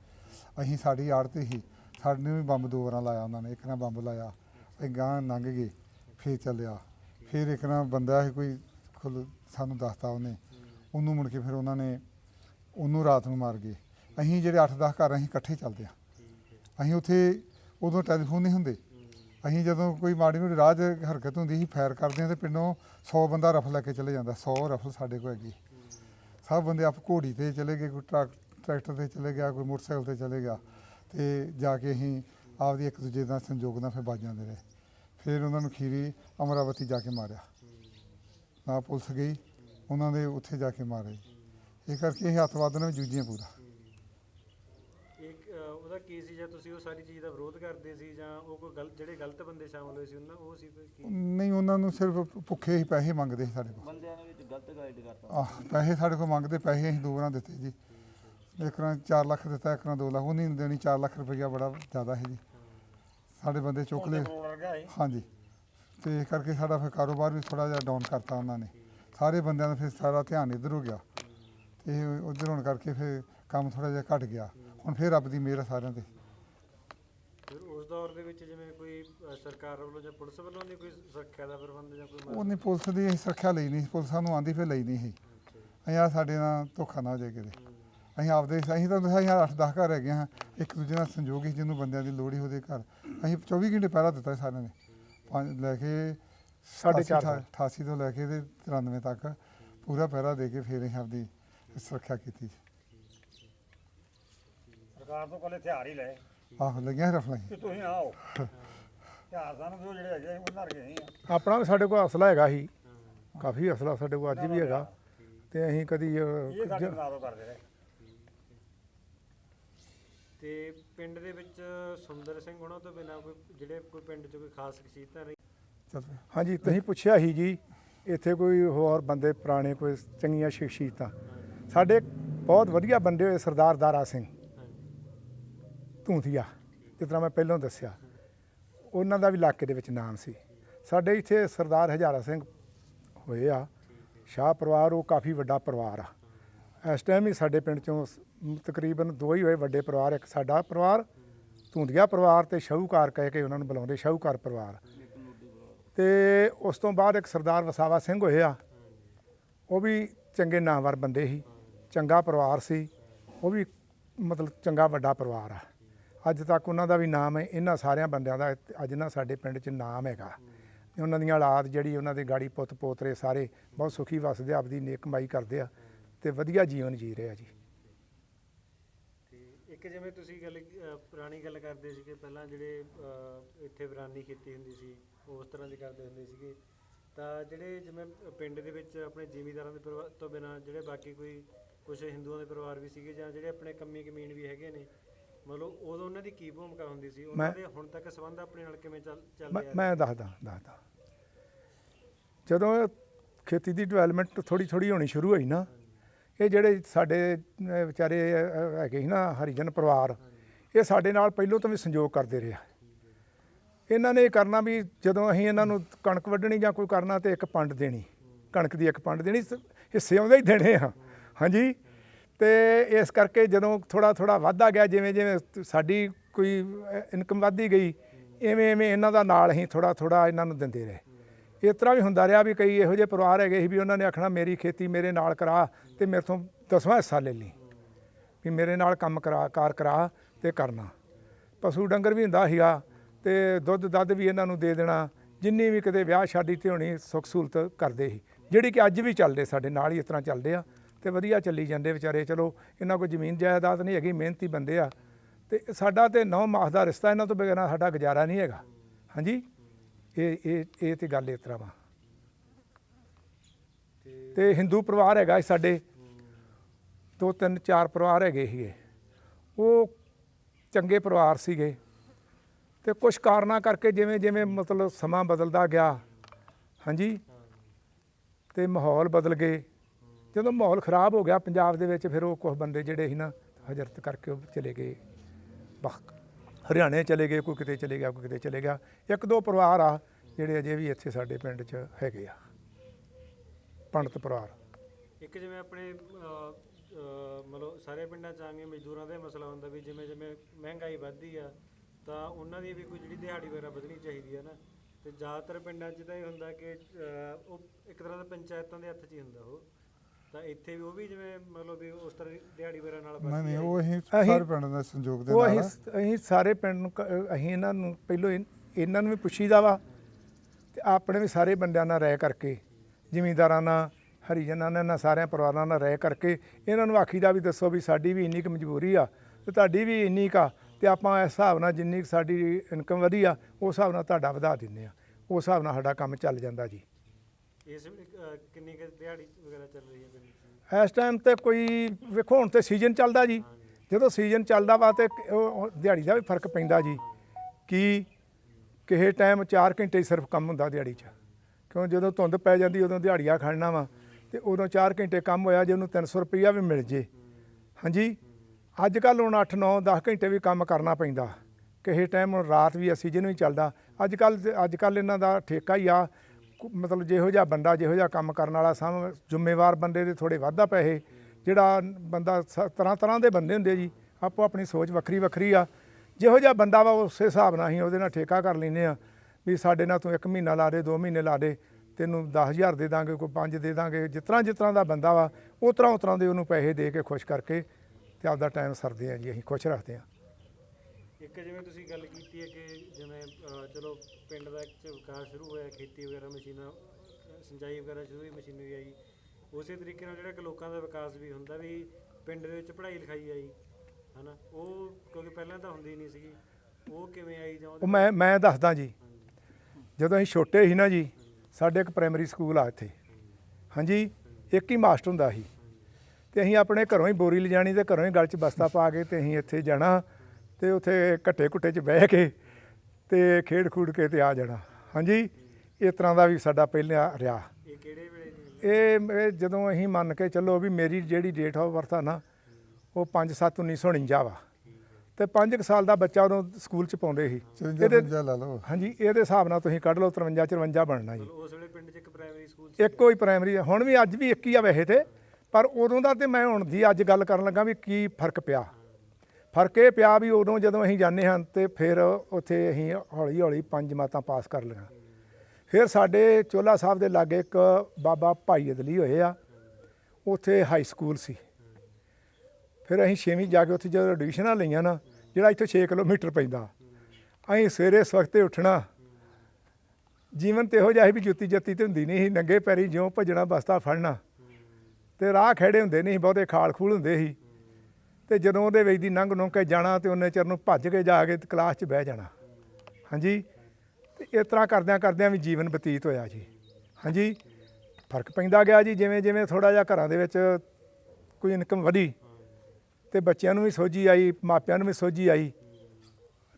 ਅਸੀਂ ਸਾਡੀ ਆੜਤ ਸੀ ਸਾਡੇ ਨੂੰ ਵੀ ਬੰਬ ਦੋ ਵਾਰਾਂ ਲਾਇਆ ਉਹਨਾਂ ਨੇ, ਇੱਕ ਨਾਲ ਬੰਬ ਲਾਇਆ, ਅਸੀਂ ਗਾਂ ਲੰਘ ਗਏ, ਫੇਰ ਚੱਲਿਆ। ਫਿਰ ਇੱਕ ਨਾ ਬੰਦਾ ਸੀ ਕੋਈ, ਖੁੱਲ ਸਾਨੂੰ ਦੱਸਤਾ ਉਹਨੇ। ਉਹਨੂੰ ਮੁੜ ਕੇ ਫਿਰ ਉਹਨਾਂ ਨੇ, ਉਹਨੂੰ ਰਾਤ ਨੂੰ ਮਾਰ ਗਏ। ਅਸੀਂ ਜਿਹੜੇ 8-10 ਘਰ ਅਸੀਂ ਇਕੱਠੇ ਚੱਲਦੇ ਆ ਅਸੀਂ ਉੱਥੇ, ਉਦੋਂ ਟੈਲੀਫੋਨ ਨਹੀਂ ਹੁੰਦੇ। ਅਸੀਂ ਜਦੋਂ ਕੋਈ ਮਾੜੀ ਮੋਟੀ ਰਾਹ 'ਚ ਹਰਕਤ ਹੁੰਦੀ ਸੀ ਫਾਇਰ ਕਰਦੇ ਆ ਤੇ ਪਿੰਡੋਂ 100 ਬੰਦਾ ਰਫਲ ਲੈ ਕੇ ਚਲੇ ਜਾਂਦਾ 100 ਰਫਲ ਸਾਡੇ ਕੋਲ ਹੈਗੀ। ਸਭ ਬੰਦੇ ਆਪ ਘੋੜੀ ਤੇ ਚਲੇ ਗਏ, ਕੋਈ ਟਰੱਕ, ਟਰੈਕਟਰ ਤੇ ਚਲੇ ਗਿਆ, ਕੋਈ ਮੋਟਰਸਾਈਕਲ ਤੇ ਚਲੇ ਗਿਆ ਤੇ ਜਾ ਕੇ ਅਸੀਂ ਆਪਦੀ ਇੱਕ ਦੂਜੇ ਨਾਲ ਸੰਯੋਗ ਨਾਲ ਫਿਰ ਵੱਜ ਜਾਂਦੇ ਰਹੇ। ਫਿਰ ਉਹਨਾਂ ਨੂੰ ਖੀਰੀ ਅਮਰਾਵਤੀ ਜਾ ਕੇ ਮਾਰਿਆ। ਨਾ ਪੁਲਿਸ ਗਈ, ਉਹਨਾਂ ਦੇ ਉੱਥੇ ਜਾ ਕੇ ਮਾਰੇ। ਇਹ ਕਰਕੇ ਇਹ ਅੱਤਵਾਦ ਨਾਲ ਜੂਝੀਆਂ ਪੂਰਾ। ਉਹਦਾ ਕੀ ਸੀ ਜਾਂ ਤੁਸੀਂ ਉਹ ਸਾਰੀ ਚੀਜ਼ ਦਾ ਵਿਰੋਧ ਕਰਦੇ ਸੀ ਜਾਂ ਉਹ ਕੋਈ ਗਲਤ ਜਿਹੜੇ ਗਲਤ ਬੰਦੇ ਸ਼ਾਮਲ ਹੋਏ ਸੀ ਉਹਨਾਂ ਉਹ ਸੀ ਕੋਈ ਕੀ ਨਹੀਂ ਉਹਨਾਂ ਨੂੰ ਸਿਰਫ ਭੁੱਖੇ ਹੀ ਪੈਸੇ ਮੰਗਦੇ ਸੀ ਸਾਡੇ ਕੋਲ। ਬੰਦਿਆਂ ਨੇ ਵਿੱਚ ਗਲਤ ਗਾਈਡ ਕਰਤਾ। ਆਹ ਪੈਸੇ ਸਾਡੇ ਕੋਲ ਮੰਗਦੇ ਪੈਸੇ ਅਸੀਂ ਦੋ ਵਾਰਾਂ ਦਿੱਤੇ ਜੀ। ਇੱਕ ਵਾਰ 4 ਲੱਖ ਦਿੱਤਾ ਇੱਕ ਵਾਰ 2 ਲੱਖ। ਉਹ ਨਹੀਂ ਦੇਣੀ 4 ਲੱਖ ਰੁਪਈਆ ਬੜਾ ਜ਼ਿਆਦਾ ਹੈ ਜੀ। ਸਾਡੇ ਬੰਦੇ ਚੁੱਕ ਲਏ। ਹਾਂਜੀ। ਤੇ ਇਸ ਕਰਕੇ ਸਾਡਾ ਫਿਰ ਕਾਰੋਬਾਰ ਵੀ ਥੋੜਾ ਜਿਹਾ ਡਾਊਨ ਕਰਤਾ ਉਹਨਾਂ ਨੇ। ਸਾਰੇ ਬੰਦਿਆਂ ਦਾ ਫਿਰ ਸਾਰਾ ਧਿਆਨ ਇੱਧਰ ਹੋ ਗਿਆ। ਤੇ ਉਧਰ ਹੋਣ ਕਰਕੇ ਫਿਰ ਕੰਮ ਥੋੜਾ ਜਿਹਾ ਘਟ ਗਿਆ। ਹੁਣ ਫਿਰ ਰੱਬ ਦੀ ਮਿਹਰ ਆ ਸਾਰਿਆਂ ਤੇ। ਫਿਰ ਉਸ ਦੌਰ ਦੇ ਵਿੱਚ ਜਿਵੇਂ ਕੋਈ ਅਹ, ਸਰਕਾਰ ਵੱਲੋਂ ਜਾਂ ਪੁਲਿਸ ਵੱਲੋਂ ਨਹੀਂ ਕੋਈ ਸੁਰੱਖਿਆ ਦਾ ਪ੍ਰਬੰਧ ਜਾਂ ਕੋਈ ਉਹਨੇ ਪੁਲਿਸ ਦੀ ਅਸੀਂ ਸੁਰੱਖਿਆ ਲਈ ਨਹੀਂ ਸੀ, ਪੁਲਿਸ ਸਾਨੂੰ ਆਂਦੀ ਫਿਰ ਲਈ ਨਹੀਂ ਸੀ। ਅਸੀਂ ਆ ਸਾਡੇ ਨਾਲ ਧੋਖਾ ਨਾ ਹੋ ਜਾਏ ਕਿਤੇ। ਅਸੀਂ ਆਪਦੇ ਅਸੀਂ ਤਾਂ ਦੱਸਿਆ ਅਸੀਂ 8-10 ਘਰ ਹੈਗੇ ਹਾਂ। ਇੱਕ ਦੂਜੇ ਨਾਲ ਸੰਯੋਗ ਹੀ ਜਿਹਨੂੰ ਬੰਦਿਆਂ ਦੀ ਲੋੜ ਹੀ ਉਹਦੇ ਘਰ। ਅਸੀਂ 24 ਘੰਟੇ ਪਹਿਰਾ ਦਿੱਤਾ ਸੀ ਸਾਰਿਆਂ ਨੇ। ਪੰਜ ਲੈ ਕੇ ਸਾਢੇ ਚਾਰ 88 88 ਤੋਂ ਲੈ ਕੇ ਤੇ 93 ਤੱਕ ਪੂਰਾ ਪਹਿਰਾ ਦੇ ਕੇ ਫਿਰ ਅਸੀਂ ਆਪਦੀ ਸੁਰੱਖਿਆ ਕੀਤੀ ਸਰਕਾਰ ਤੋਂ ਕੋਲੇ ਹਥਿਆਰ ਹੀ ਲਏ। ਆਹੋ ਲੱਗਿਆ ਰਫਲਾਂ ਕਿ ਤੁਸੀਂ ਆਓ। ਹਥਿਆਰ ਸਾਨੂੰ ਦਿਓ ਜਿਹੜੇ ਹੈਗੇ ਅਸੀਂ ਰਗੇ ਅਸੀਂ ਆ। ਆਪਣਾ ਵੀ ਸਾਡੇ ਕੋਲ ਅਸਲਾ ਹੈਗਾ ਸੀ। ਕਾਫੀ ਅਸਲਾ ਸਾਡੇ ਕੋਲ ਅੱਜ ਵੀ ਹੈਗਾ। ਤੇ ਅਸੀਂ ਕਦੀ ਇਹ ਸਾਡੇ ਜ- ਨਾਲ ਕਰਦੇ ਰਹੇ। ਤੇ ਪਿੰਡ ਦੇ ਵਿੱਚ ਸੁੰਦਰ ਸਿੰਘ ਉਹਨਾਂ ਤੋਂ ਬਿਨਾਂ ਕੋਈ ਜਿਹੜੇ ਕੋਈ ਪਿੰਡ 'ਚ ਕੋਈ ਖਾਸ ਸ਼ਖਸੀਅਤਾਂ ਰਹੀ ਚੱਲ ਹਾਂਜੀ ਤੁਸੀਂ ਪੁੱਛਿਆ ਸੀ ਜੀ ਇੱਥੇ ਕੋਈ ਹੋਰ ਬੰਦੇ ਪੁਰਾਣੇ ਕੋਈ ਚੰਗੀਆਂ ਸ਼ਖਸੀਅਤਾਂ। ਸਾਡੇ ਬਹੁਤ ਵਧੀਆ ਬੰਦੇ ਹੋਏ ਸਰਦਾਰ ਦਾਰਾ ਸਿੰਘ। ਧੂੰਥੀਆ, ਜਿਸ ਤਰ੍ਹਾਂ ਮੈਂ ਪਹਿਲਾਂ ਦੱਸਿਆ। ਉਹਨਾਂ ਦਾ ਵੀ ਇਲਾਕੇ ਦੇ ਵਿੱਚ ਨਾਮ ਸੀ। ਸਾਡੇ ਇੱਥੇ ਸਰਦਾਰ ਹਜ਼ਾਰਾ ਸਿੰਘ ਹੋਏ ਆ। ਸ਼ਾਹ ਪਰਿਵਾਰ, ਉਹ ਕਾਫੀ ਵੱਡਾ ਪਰਿਵਾਰ ਆ। ਇਸ ਟਾਈਮ ਹੀ ਸਾਡੇ ਪਿੰਡ ਚੋਂ ਤਕਰੀਬਨ ਦੋ ਹੀ ਹੋਏ ਵੱਡੇ ਪਰਿਵਾਰ। ਇੱਕ ਸਾਡਾ ਪਰਿਵਾਰ ਧੂੰਦੀਆ ਪਰਿਵਾਰ ਤੇ ਸ਼ਾਹੂਕਾਰ ਕਹਿ ਕੇ ਉਹਨਾਂ ਨੂੰ ਬੁਲਾਉਂਦੇ, ਸ਼ਾਹੂਕਾਰ ਪਰਿਵਾਰ। ਤੇ ਉਸ ਤੋਂ ਬਾਅਦ ਇੱਕ ਸਰਦਾਰ ਵਸਾਵਾ ਸਿੰਘ ਹੋਏ ਆ। ਉਹ ਵੀ ਚੰਗੇ ਨਾਮਵਰ ਬੰਦੇ ਸੀ। ਚੰਗਾ ਪਰਿਵਾਰ ਸੀ। ਉਹ ਵੀ ਮਤਲਬ ਚੰਗਾ ਵੱਡਾ ਪਰਿਵਾਰ ਆ। ਅੱਜ ਤੱਕ ਉਹਨਾਂ ਦਾ ਵੀ ਨਾਮ ਹੈ, ਇਹਨਾਂ ਸਾਰਿਆਂ ਬੰਦਿਆਂ ਦਾ ਅੱਜ ਨਾ ਸਾਡੇ ਪਿੰਡ 'ਚ ਨਾਮ ਹੈਗਾ। ਉਹਨਾਂ ਦੀਆਂ ਔਲਾਦ ਜਿਹੜੀ ਉਹਨਾਂ ਦੇ ਗਾੜੀ ਪੁੱਤ ਪੋਤਰੇ ਸਾਰੇ ਬਹੁਤ ਸੁਖੀ ਵਸਦੇ ਆਪਦੀ ਨੇਕ ਕਮਾਈ ਕਰਦੇ ਆ ਤੇ ਵਧੀਆ ਜੀਵਨ ਜੀ ਰਹੇ ਆ ਜੀ। ਤੇ ਇੱਕ ਜਿਵੇਂ ਤੁਸੀਂ ਗੱਲ ਪੁਰਾਣੀ ਗੱਲ ਕਰਦੇ ਸੀ ਕਿ ਪਹਿਲਾਂ ਜਿਹੜੇ ਇੱਥੇ ਵਿਰਾਨੀ ਖੇਤੀ ਹੁੰਦੀ ਸੀ, ਉਸ ਤਰ੍ਹਾਂ ਦੀ ਕਰਦੇ ਹੁੰਦੇ ਸੀਗੇ, ਤਾਂ ਜਿਹੜੇ ਜਿਵੇਂ ਪਿੰਡ ਦੇ ਵਿੱਚ ਆਪਣੇ ਜ਼ਿਮੀਂਦਾਰਾਂ ਦੇ ਪਰਿਵਾਰ ਤੋਂ ਬਿਨਾਂ ਜਿਹੜੇ ਬਾਕੀ ਕੋਈ ਕੁਝ ਹਿੰਦੂਆਂ ਦੇ ਪਰਿਵਾਰ ਵੀ ਸੀਗੇ ਜਾਂ ਜਿਹੜੇ ਆਪਣੇ ਕੰਮੀ ਕਮੀਨ ਵੀ ਹੈਗੇ ਨੇ ਮਤਲਬ ਉਦੋਂ ਉਹਨਾਂ ਦੀ ਕੀ ਭੂਮਿਕਾ ਹੁੰਦੀ ਸੀ? ਉਹਨਾਂ ਦੇ ਹੁਣ ਤੱਕ ਸੰਬੰਧ ਆਪਣੇ ਨਾਲ ਕਿਵੇਂ ਚੱਲ ਆ ਮੈਂ ਦੱਸਦਾ ਦੱਸਦਾ। ਜਦੋਂ ਖੇਤੀ ਦੀ ਡਿਵੈਲਪਮੈਂਟ ਥੋੜੀ ਥੋੜੀ ਹੋਣੀ ਸ਼ੁਰੂ ਹੋਈ ਨਾ ਇਹ ਜਿਹੜੇ ਸਾਡੇ ਵਿਚਾਰੇ ਹੈਗੇ ਸੀ ਨਾ ਹਰੀਜਨ ਪਰਿਵਾਰ ਇਹ ਸਾਡੇ ਨਾਲ ਪਹਿਲੋਂ ਤੋਂ ਵੀ ਸੰਯੋਗ ਕਰਦੇ ਰਿਹਾ। ਇਹਨਾਂ ਨੇ ਇਹ ਕਰਨਾ ਵੀ ਜਦੋਂ ਅਸੀਂ ਇਹਨਾਂ ਨੂੰ ਕਣਕ ਵੱਢਣੀ ਜਾਂ ਕੋਈ ਕਰਨਾ ਤੇ ਇੱਕ ਪੰਡ ਦੇਣੀ ਕਣਕ ਦੀ ਇੱਕ ਪੰਡ ਦੇਣੀ ਹਿੱਸੇ ਆਉਂਦੇ ਹੀ ਦੇਣੇ ਆ। ਹਾਂਜੀ? ਤੇ ਇਸ ਕਰਕੇ ਜਦੋਂ ਥੋੜਾ ਥੋੜਾ ਵਾਧਾ ਗਿਆ, ਜਿਵੇਂ ਜਿਵੇਂ ਸਾਡੀ ਕੋਈ ਇਨਕਮ ਵੱਧਦੀ ਗਈ, ਐਵੇਂ ਐਵੇਂ ਇਹਨਾਂ ਦਾ ਨਾਲ ਹੀ ਥੋੜਾ ਥੋੜਾ ਇਹਨਾਂ ਨੂੰ ਦਿੰਦੇ ਰਹੇ। ਇਸ ਤਰ੍ਹਾਂ ਵੀ ਹੁੰਦਾ ਰਿਹਾ ਵੀ ਕਈ ਇਹੋ ਜਿਹੇ ਪਰਿਵਾਰ ਹੈਗੇ ਸੀ ਵੀ ਉਹਨਾਂ ਨੇ ਆਖਣਾ, ਮੇਰੀ ਖੇਤੀ ਮੇਰੇ ਨਾਲ ਕਰਾ ਤੇ ਮੇਰੇ ਤੋਂ ਦਸਵਾਂ ਹਿੱਸਾ ਲੈ ਲਈ। ਵੀ ਮੇਰੇ ਨਾਲ ਕੰਮ ਕਰਾ, ਕਾਰ ਕਰਾ ਤੇ ਕਰਨਾ। ਪਸ਼ੂ ਡੰਗਰ ਵੀ ਹੁੰਦਾ ਸੀਗਾ ਤੇ ਦੁੱਧ, ਦੱਧ ਵੀ ਇਹਨਾਂ ਨੂੰ ਦੇ ਦੇਣਾ। ਜਿੰਨੀ ਵੀ ਕਿਤੇ ਵਿਆਹ ਸ਼ਾਦੀ ਤੇ ਹੋਣੀ ਸੁੱਖ ਸਹੂਲਤ ਕਰਦੇ ਸੀ। ਜਿਹੜੀ ਕਿ ਅੱਜ ਵੀ ਚੱਲਦੇ ਸਾਡੇ ਨਾਲ ਹੀ ਇਸ ਤਰ੍ਹਾਂ ਚੱਲਦੇ ਆ। ਤੇ ਵਧੀਆ ਚੱਲੀ ਜਾਂਦੇ ਵਿਚਾਰੇ, ਚਲੋ ਇਹਨਾਂ ਕੋਲ ਜ਼ਮੀਨ ਜਾਇਦਾਦ ਨਹੀਂ ਹੈਗੀ, ਮਿਹਨਤੀ ਬੰਦੇ ਆ। ਤੇ ਸਾਡਾ ਤੇ ਨੌ ਮਾਸ ਦਾ ਰਿਸ਼ਤਾ ਇਹਨਾਂ ਤੋਂ ਬਿਨਾਂ ਸਾਡਾ ਗੁਜ਼ਾਰਾ ਨਹੀਂ ਹੈਗਾ। ਹਾਂਜੀ? ਇਹ ਇਹ ਇਹ ਤੇ ਗੱਲ ਇਸ ਤਰ੍ਹਾਂ ਵਾ। ਤੇ ਹਿੰਦੂ ਪਰਿਵਾਰ ਹੈਗਾ ਸਾਡੇ। ਦੋ ਤਿੰਨ ਚਾਰ ਪਰਿਵਾਰ ਹੈਗੇ ਸੀਗੇ। ਉਹ ਚੰਗੇ ਪਰਿਵਾਰ ਸੀਗੇ। ਤੇ ਕੁਝ ਕਾਰਨਾਂ ਕਰਕੇ ਜਿਵੇਂ ਜਿਵੇਂ ਮਤਲਬ ਸਮਾਂ ਬਦਲਦਾ ਗਿਆ। ਹਾਂਜੀ? ਤੇ ਮਾਹੌਲ ਬਦਲ ਗਏ। ਜਦੋਂ ਮਾਹੌਲ ਖਰਾਬ ਹੋ ਗਿਆ ਪੰਜਾਬ ਦੇ ਵਿੱਚ, ਫਿਰ ਉਹ ਕੁਝ ਬੰਦੇ ਜਿਹੜੇ ਸੀ ਨਾ, ਹਜਰਤ ਕਰਕੇ ਉਹ ਚਲੇ ਗਏ। ਬਖ ਹਰਿਆਣੇ ਚਲੇ ਗਏ, ਕੋਈ ਕਿਤੇ ਚਲੇ ਗਿਆ, ਕੋਈ ਕਿਤੇ ਚਲੇ ਗਿਆ। ਇੱਕ ਦੋ ਪਰਿਵਾਰ ਆ ਜਿਹੜੇ ਅਜੇ ਵੀ ਇੱਥੇ ਸਾਡੇ ਪਿੰਡ 'ਚ ਹੈਗੇ ਆ। ਪੰਡਤ ਪਰਿਵਾਰ। ਇੱਕ ਜਿਵੇਂ ਆਪਣੇ ਮਤਲਬ ਸਾਰੇ ਪਿੰਡਾਂ ਚ ਆਂਗੇ ਮਜ਼ਦੂਰਾਂ ਦਾ ਮਸਲਾ ਹੁੰਦਾ ਵੀ ਜਿਵੇਂ ਜਿਵੇਂ ਮਹਿੰਗਾਈ ਵੱਧਦੀ ਆ, ਤਾਂ ਉਹਨਾਂ ਦੀ ਵੀ ਕੋਈ ਜਿਹੜੀ ਦਿਹਾੜੀ ਵਗੈਰਾ ਵਧਣੀ ਚਾਹੀਦੀ ਆ ਨਾ। ਤੇ ਜ਼ਿਆਦਾਤਰ ਪਿੰਡਾਂ 'ਚ ਤਾਂ ਇਹ ਹੁੰਦਾ ਕਿ ਉਹ ਇੱਕ ਤਰ੍ਹਾਂ ਦਾ ਪੰਚਾਇਤਾਂ ਦੇ ਹੱਥ 'ਚ ਹੀ ਹੁੰਦਾ ਉਹ। ਤਾਂ ਇੱਥੇ ਵੀ ਉਹ ਵੀ ਜਿਵੇਂ ਮਤਲਬ ਵੀ ਉਸ ਤਰ੍ਹਾਂ ਦੀ ਦਿਹਾੜੀ ਵਗੈਰਾ ਨਾਲ ਨਹੀਂ ਨਹੀਂ ਉਹ ਅਸੀਂ ਅਸੀਂ- ਸਾਰੇ ਪਿੰਡ ਦੇ ਸੰਯੋਗ ਦੇ ਉਹ ਨਾਲ ਅਸੀਂ ਅਸੀਂ ਸਾਰੇ ਪਿੰਡ ਨੂੰ ਕ- ਅਸੀਂ ਇਹਨਾਂ ਨੂੰ ਪਹਿਲੋਂ ਇਨ- ਇਹਨਾਂ ਨੂੰ ਵੀ ਪੁੱਛੀਦਾ ਵਾ ਤੇ ਆਪਣੇ ਵੀ ਸਾਰੇ ਬੰਦਿਆਂ ਨਾਲ ਰਹਿ ਕਰਕੇ ਜ਼ਿਮੀਂਦਾਰਾਂ ਨਾਲ ਹਰੀਜਨਾਂ ਨਾਲ ਇਹਨਾਂ ਸਾਰਿਆਂ ਪਰਿਵਾਰਾਂ ਨਾਲ ਰਹਿ ਕਰਕੇ ਇਹਨਾਂ ਨੂੰ ਆਖੀਦਾ ਵੀ ਦੱਸੋ ਵੀ ਸਾਡੀ ਵੀ ਇੰਨੀ ਕੁ ਮਜਬੂਰੀ ਆ ਤੇ ਤੁਹਾਡੀ ਵੀ ਇੰਨੀ ਕੁ ਆ ਤੇ ਆਪਾਂ ਇਸ ਹਿਸਾਬ ਨਾਲ ਜਿੰਨੀ ਕੁ ਸਾਡੀ ਇਨਕਮ ਵਧੀ ਆ ਉਸ ਹਿਸਾਬ ਨਾਲ ਤੁਹਾਡਾ ਵਧਾ ਦਿੰਦੇ ਆ। ਉਸ ਹਿਸਾਬ ਨਾਲ ਸਾਡਾ ਕੰਮ ਚੱਲ ਜਾਂਦਾ ਜੀ। ਇਸ ਵੇਲੇ, ਅਹ, ਕਿੰਨੀ ਕੁ ਦਿਹਾੜੀ ਵਗੈਰਾ ਚੱਲ ਰਹੀ ਹੈ ਪਿੰਡ 'ਚ ਇਸ ਟਾਈਮ ਤੇ ਕੋਈ ਵੇਖੋ ਹੁਣ ਤੇ ਸੀਜ਼ਨ ਚੱਲਦਾ ਜੀ। ਜਦੋਂ ਸੀਜ਼ਨ ਚੱਲਦਾ ਵਾ ਤੇ ਉਹ- ਉਹ ਦਿਹਾੜੀ ਦਾ ਵੀ ਫ਼ਰਕ ਪੈਂਦਾ ਜੀ। ਕਿ ਕਿਸੇ ਟਾਈਮ 4 ਘੰਟੇ ਹੀ ਸਿਰਫ ਕੰਮ ਹੁੰਦਾ ਦਿਹਾੜੀ 'ਚ। ਕਿਉਂ? ਜਦੋਂ ਧੁੰਦ ਪੈ ਜਾਂਦੀ ਉਦੋਂ ਦਿਹਾੜੀਆ ਖੜਨਾ ਵਾ। ਤੇ ਉਦੋਂ 4 ਘੰਟੇ ਕੰਮ ਹੋਇਆ ਜੇ ਉਹਨੂੰ 300 ਰੁਪਈਆ ਵੀ ਮਿਲ ਜੇ। ਹਾਂਜੀ? ਅੱਜ ਕੱਲ ਹੁਣ 8 9 10 ਘੰਟੇ ਵੀ ਕੰਮ ਕਰਨਾ ਪੈਂਦਾ। ਕਿਸੇ ਟਾਈਮ ਹੁਣ ਰਾਤ ਵੀ ਸੀਜ਼ਨ ਵੀ ਚੱਲਦਾ। ਅੱਜ ਕੱਲ ਅੱਜ ਕੱਲ ਇਹਨਾਂ ਦਾ ਠੇਕਾ ਹੀ ਆ। ਮਤਲਬ ਜਿਹੋ ਜਿਹਾ ਬੰਦਾ, ਜਿਹੋ ਜਿਹਾ ਕੰਮ ਕਰਨ ਵਾਲਾ ਸਮ ਜ਼ਿੰਮੇਵਾਰ ਬੰਦੇ ਦੇ ਥੋੜੇ ਵਾਧਾ ਪੈਸੇ, ਜਿਹੜਾ ਬੰਦਾ ਸ- ਤਰ੍ਹਾਂ ਤਰ੍ਹਾਂ ਦੇ ਬੰਦੇ ਹੁੰਦੇ ਜੀ, ਆਪੋ ਆਪਣੀ ਸੋਚ ਵੱਖਰੀ ਵੱਖਰੀ ਆ। ਜਿਹੋ ਜਿਹਾ ਬੰਦਾ ਵਾ ਉਸੇ ਹਿਸਾਬ ਨਾਲ ਹੀ ਉਹਦੇ ਨਾਲ ਠੇਕਾ ਕਰ ਲੈਂਦੇ ਆ ਵੀ ਸਾਡੇ ਨਾਲ ਤੂੰ 1 ਮਹੀਨਾ ਲਾ ਦੇ 2 ਮਹੀਨੇ ਲਾ ਦੇ, ਤੈਨੂੰ 10000 ਦੇ ਦਾਂਗੇ, ਕੋਈ 5 ਦੇ ਦਾਂਗੇ, ਜਿਸ ਤਰ੍ਹਾਂ ਜਿਸ ਤਰ੍ਹਾਂ ਦਾ ਬੰਦਾ ਵਾ ਉਹ ਤਰ੍ਹਾਂ ਉਸ ਦੇ ਉਹਨੂੰ ਪੈਸੇ ਦੇ ਕੇ ਖੁਸ਼ ਕਰਕੇ ਤੇ ਆਪਦਾ ਟਾਈਮ ਸਰਦੇ ਆ ਜੀ, ਅਸੀਂ ਖੁਸ਼ ਰੱਖਦੇ ਆ। ਇੱਕ ਜਿਵੇਂ ਤੁਸੀਂ ਗੱਲ ਕੀਤੀ ਹੈ ਕਿ ਜਿਵੇਂ ਅਹ, ਚਲੋ ਪਿੰਡ ਦਾ ਇੱਕ ਵਿਕਾਸ ਸ਼ੁਰੂ ਹੋਇਆ ਖੇਤੀ ਵਗੈਰਾ ਮਸ਼ੀਨਾਂ ਅਹ, ਸਿੰਚਾਈ ਵਗੈਰਾ ਸ਼ੁਰੂ ਹੋਈ ਮਸ਼ੀਨਰੀ ਆਈ। ਉਸੇ ਤਰੀਕੇ ਨਾਲ ਜਿਹੜਾ ਕਿ ਲੋਕਾਂ ਦਾ ਵਿਕਾਸ ਵੀ ਹੁੰਦਾ ਵੀ ਪਿੰਡ ਦੇ ਵਿੱਚ ਪੜ੍ਹਾਈ ਲਿਖਾਈ ਆਈ ਹਨਾ? ਉਹ ਕਿਉਂਕਿ ਪਹਿਲਾਂ ਤਾਂ ਹੁੰਦੀ ਨਹੀਂ ਸੀਗੀ। ਉਹ ਕਿਵੇਂ ਆਈ ਜਾਂ ਉਹ ਉਹਦੇ- ਮੈਂ ਮੈਂ ਦੱਸਦਾ ਜੀ। ਜਦੋਂ ਅਸੀਂ ਛੋਟੇ ਸੀ ਨਾ ਜੀ ਸਾਡੇ ਇੱਕ ਪ੍ਰਾਇਮਰੀ ਸਕੂਲ ਆ ਇੱਥੇ। ਹਾਂਜੀ? ਇੱਕ ਹੀ ਮਾਸਟਰ ਹੁੰਦਾ ਸੀ। ਤੇ ਅਸੀਂ ਆਪਣੇ ਘਰੋਂ ਹੀ ਬੋਰੀ ਲਿਜਾਣੀ ਤੇ ਘਰੋਂ ਹੀ ਗਲ 'ਚ ਬਸਤਾ ਪਾ ਕੇ ਤੇ ਅਸੀਂ ਇੱਥੇ ਜਾਣਾ। ਤੇ ਉੱਥੇ ਘੱਟੇ ਘੁੱਟੇ 'ਚ ਬਹਿ ਕੇ ਤੇ ਖੇਡ ਖੂਡ ਕੇ ਤੇ ਆ ਜਾਣਾ। ਹਾਂਜੀ ਇਸ ਤਰ੍ਹਾਂ ਦਾ ਵੀ ਸਾਡਾ ਪਹਿਲਾਂ ਰਿਹਾ। ਇਹ ਕਿਹੜੇ ਵੇਲੇ ਦੀ ਇਹ ਇਹ ਜਦੋਂ ਅਸੀਂ ਮੰਨ ਕੇ ਚੱਲੋ ਵੀ ਮੇਰੀ ਜਿਹੜੀ ਡੇਟ ਆਫ ਬਰਥ ਆ ਨਾ ਉਹ 5/7/1949 ਵਾ। ਤੇ 5 ਸਾਲ ਦਾ ਬੱਚਾ ਉਦੋਂ ਸਕੂਲ 'ਚ ਪਾਉਂਦੇ ਸੀ। 54 ਇਹਦੇ 55 ਲਾ ਲਓ। ਹਾਂਜੀ ਇਹਦੇ ਹਿਸਾਬ ਨਾਲ ਤੁਸੀਂ ਕੱਢ ਲਓ 53 54 ਬਣਨਾ ਜੀ। ਉਸ ਵੇਲੇ ਪਿੰਡ 'ਚ ਇੱਕ ਪ੍ਰਾਇਮਰੀ ਸਕੂਲ ਸੀ। ਇੱਕੋ ਹੀ ਪ੍ਰਾਇਮਰੀ। ਹੁਣ ਵੀ ਅੱਜ ਵੀ ਇੱਕ ਹੀ ਆ ਵੈਸੇ ਤੇ ਪਰ ਉਦੋਂ ਦਾ ਤੇ ਮੈਂ ਹੁਣ ਦੀ ਅੱਜ ਗੱਲ ਕਰਨ ਲੱਗਾ ਵੀ ਕੀ ਫ਼ਰਕ ਪਿਆ। ਫ਼ਰਕ ਇਹ ਪਿਆ ਵੀ ਉਦੋਂ ਜਦੋਂ ਅਸੀਂ ਜਾਂਦੇ ਹਾਂ ਤੇ ਫਿਰ ਉੱਥੇ ਅਸੀਂ ਹੌਲੀ ਹੌਲੀ ਪੰਜ ਮਾਤਾਂ ਪਾਸ ਕਰ ਲਈਆਂ। ਫਿਰ ਸਾਡੇ ਚੋਲਾ ਸਾਹਿਬ ਦੇ ਲਾਗੇ ਇੱਕ ਬਾਬਾ ਭਾਈ ਅਦਲੀ ਹੋਏ ਆ। ਉੱਥੇ ਹਾਈ ਸਕੂਲ ਸੀ। ਫਿਰ ਅਸੀਂ ਛੇਵੀਂ ਜਾ ਕੇ ਉੱਥੇ ਜਦੋਂ ਐਡਮਿਸ਼ਨਾਂ ਲਈਆਂ ਨਾ ਜਿਹੜਾ ਇੱਥੋਂ 6 ਕਿਲੋਮੀਟਰ ਪੈਂਦਾ ਅਸੀਂ ਸਵੇਰੇ ਸਵਖਤੇ ਉੱਠਣਾ। ਜੀਵਨ ਤੇ ਇਹੋ ਜਿਹਾ ਸੀ ਵੀ ਜੁੱਤੀ ਜੱਤੀ ਤੇ ਹੁੰਦੀ ਨਹੀਂ ਸੀ ਨੰਗੇ ਪੈਰੀ ਜਿਉਂ ਭੱਜਣਾ ਬਸਤਾ ਫੜਨਾ। ਤੇ ਰਾਹ ਖੜੇ ਹੁੰਦੇ ਨਹੀਂ ਸੀ, ਬਹੁਤੇ ਖਾਲ ਖੂਲ ਹੁੰਦੇ ਸੀ। ਤੇ ਜਦੋਂ ਉਹਦੇ ਵਿੱਚ ਦੀ ਲੰਘ ਲੰਘ ਕੇ ਜਾਣਾ ਤੇ ਉਹਨੇ ਚਿਰ ਨੂੰ ਭੱਜ ਕੇ ਜਾ ਕੇ ਕਲਾਸ 'ਚ ਬਹਿ ਜਾਣਾ। ਹਾਂਜੀ? ਤੇ ਇਸ ਤਰ੍ਹਾਂ ਕਰਦਿਆਂ ਕਰਦਿਆਂ ਵੀ ਜੀਵਨ ਬਤੀਤ ਹੋਇਆ ਜੀ। ਹਾਂਜੀ? ਫ਼ਰਕ ਪੈਂਦਾ ਗਿਆ ਜੀ, ਜਿਵੇਂ ਜਿਵੇਂ ਥੋੜਾ ਜਿਹਾ ਘਰਾਂ ਦੇ ਵਿੱਚ ਕੋਈ ਇਨਕਮ ਵਧੀ ਤੇ ਬੱਚਿਆਂ ਨੂੰ ਵੀ ਸੋਝੀ ਆਈ, ਮਾਪਿਆਂ ਨੂੰ ਵੀ ਸੋਝੀ ਆਈ।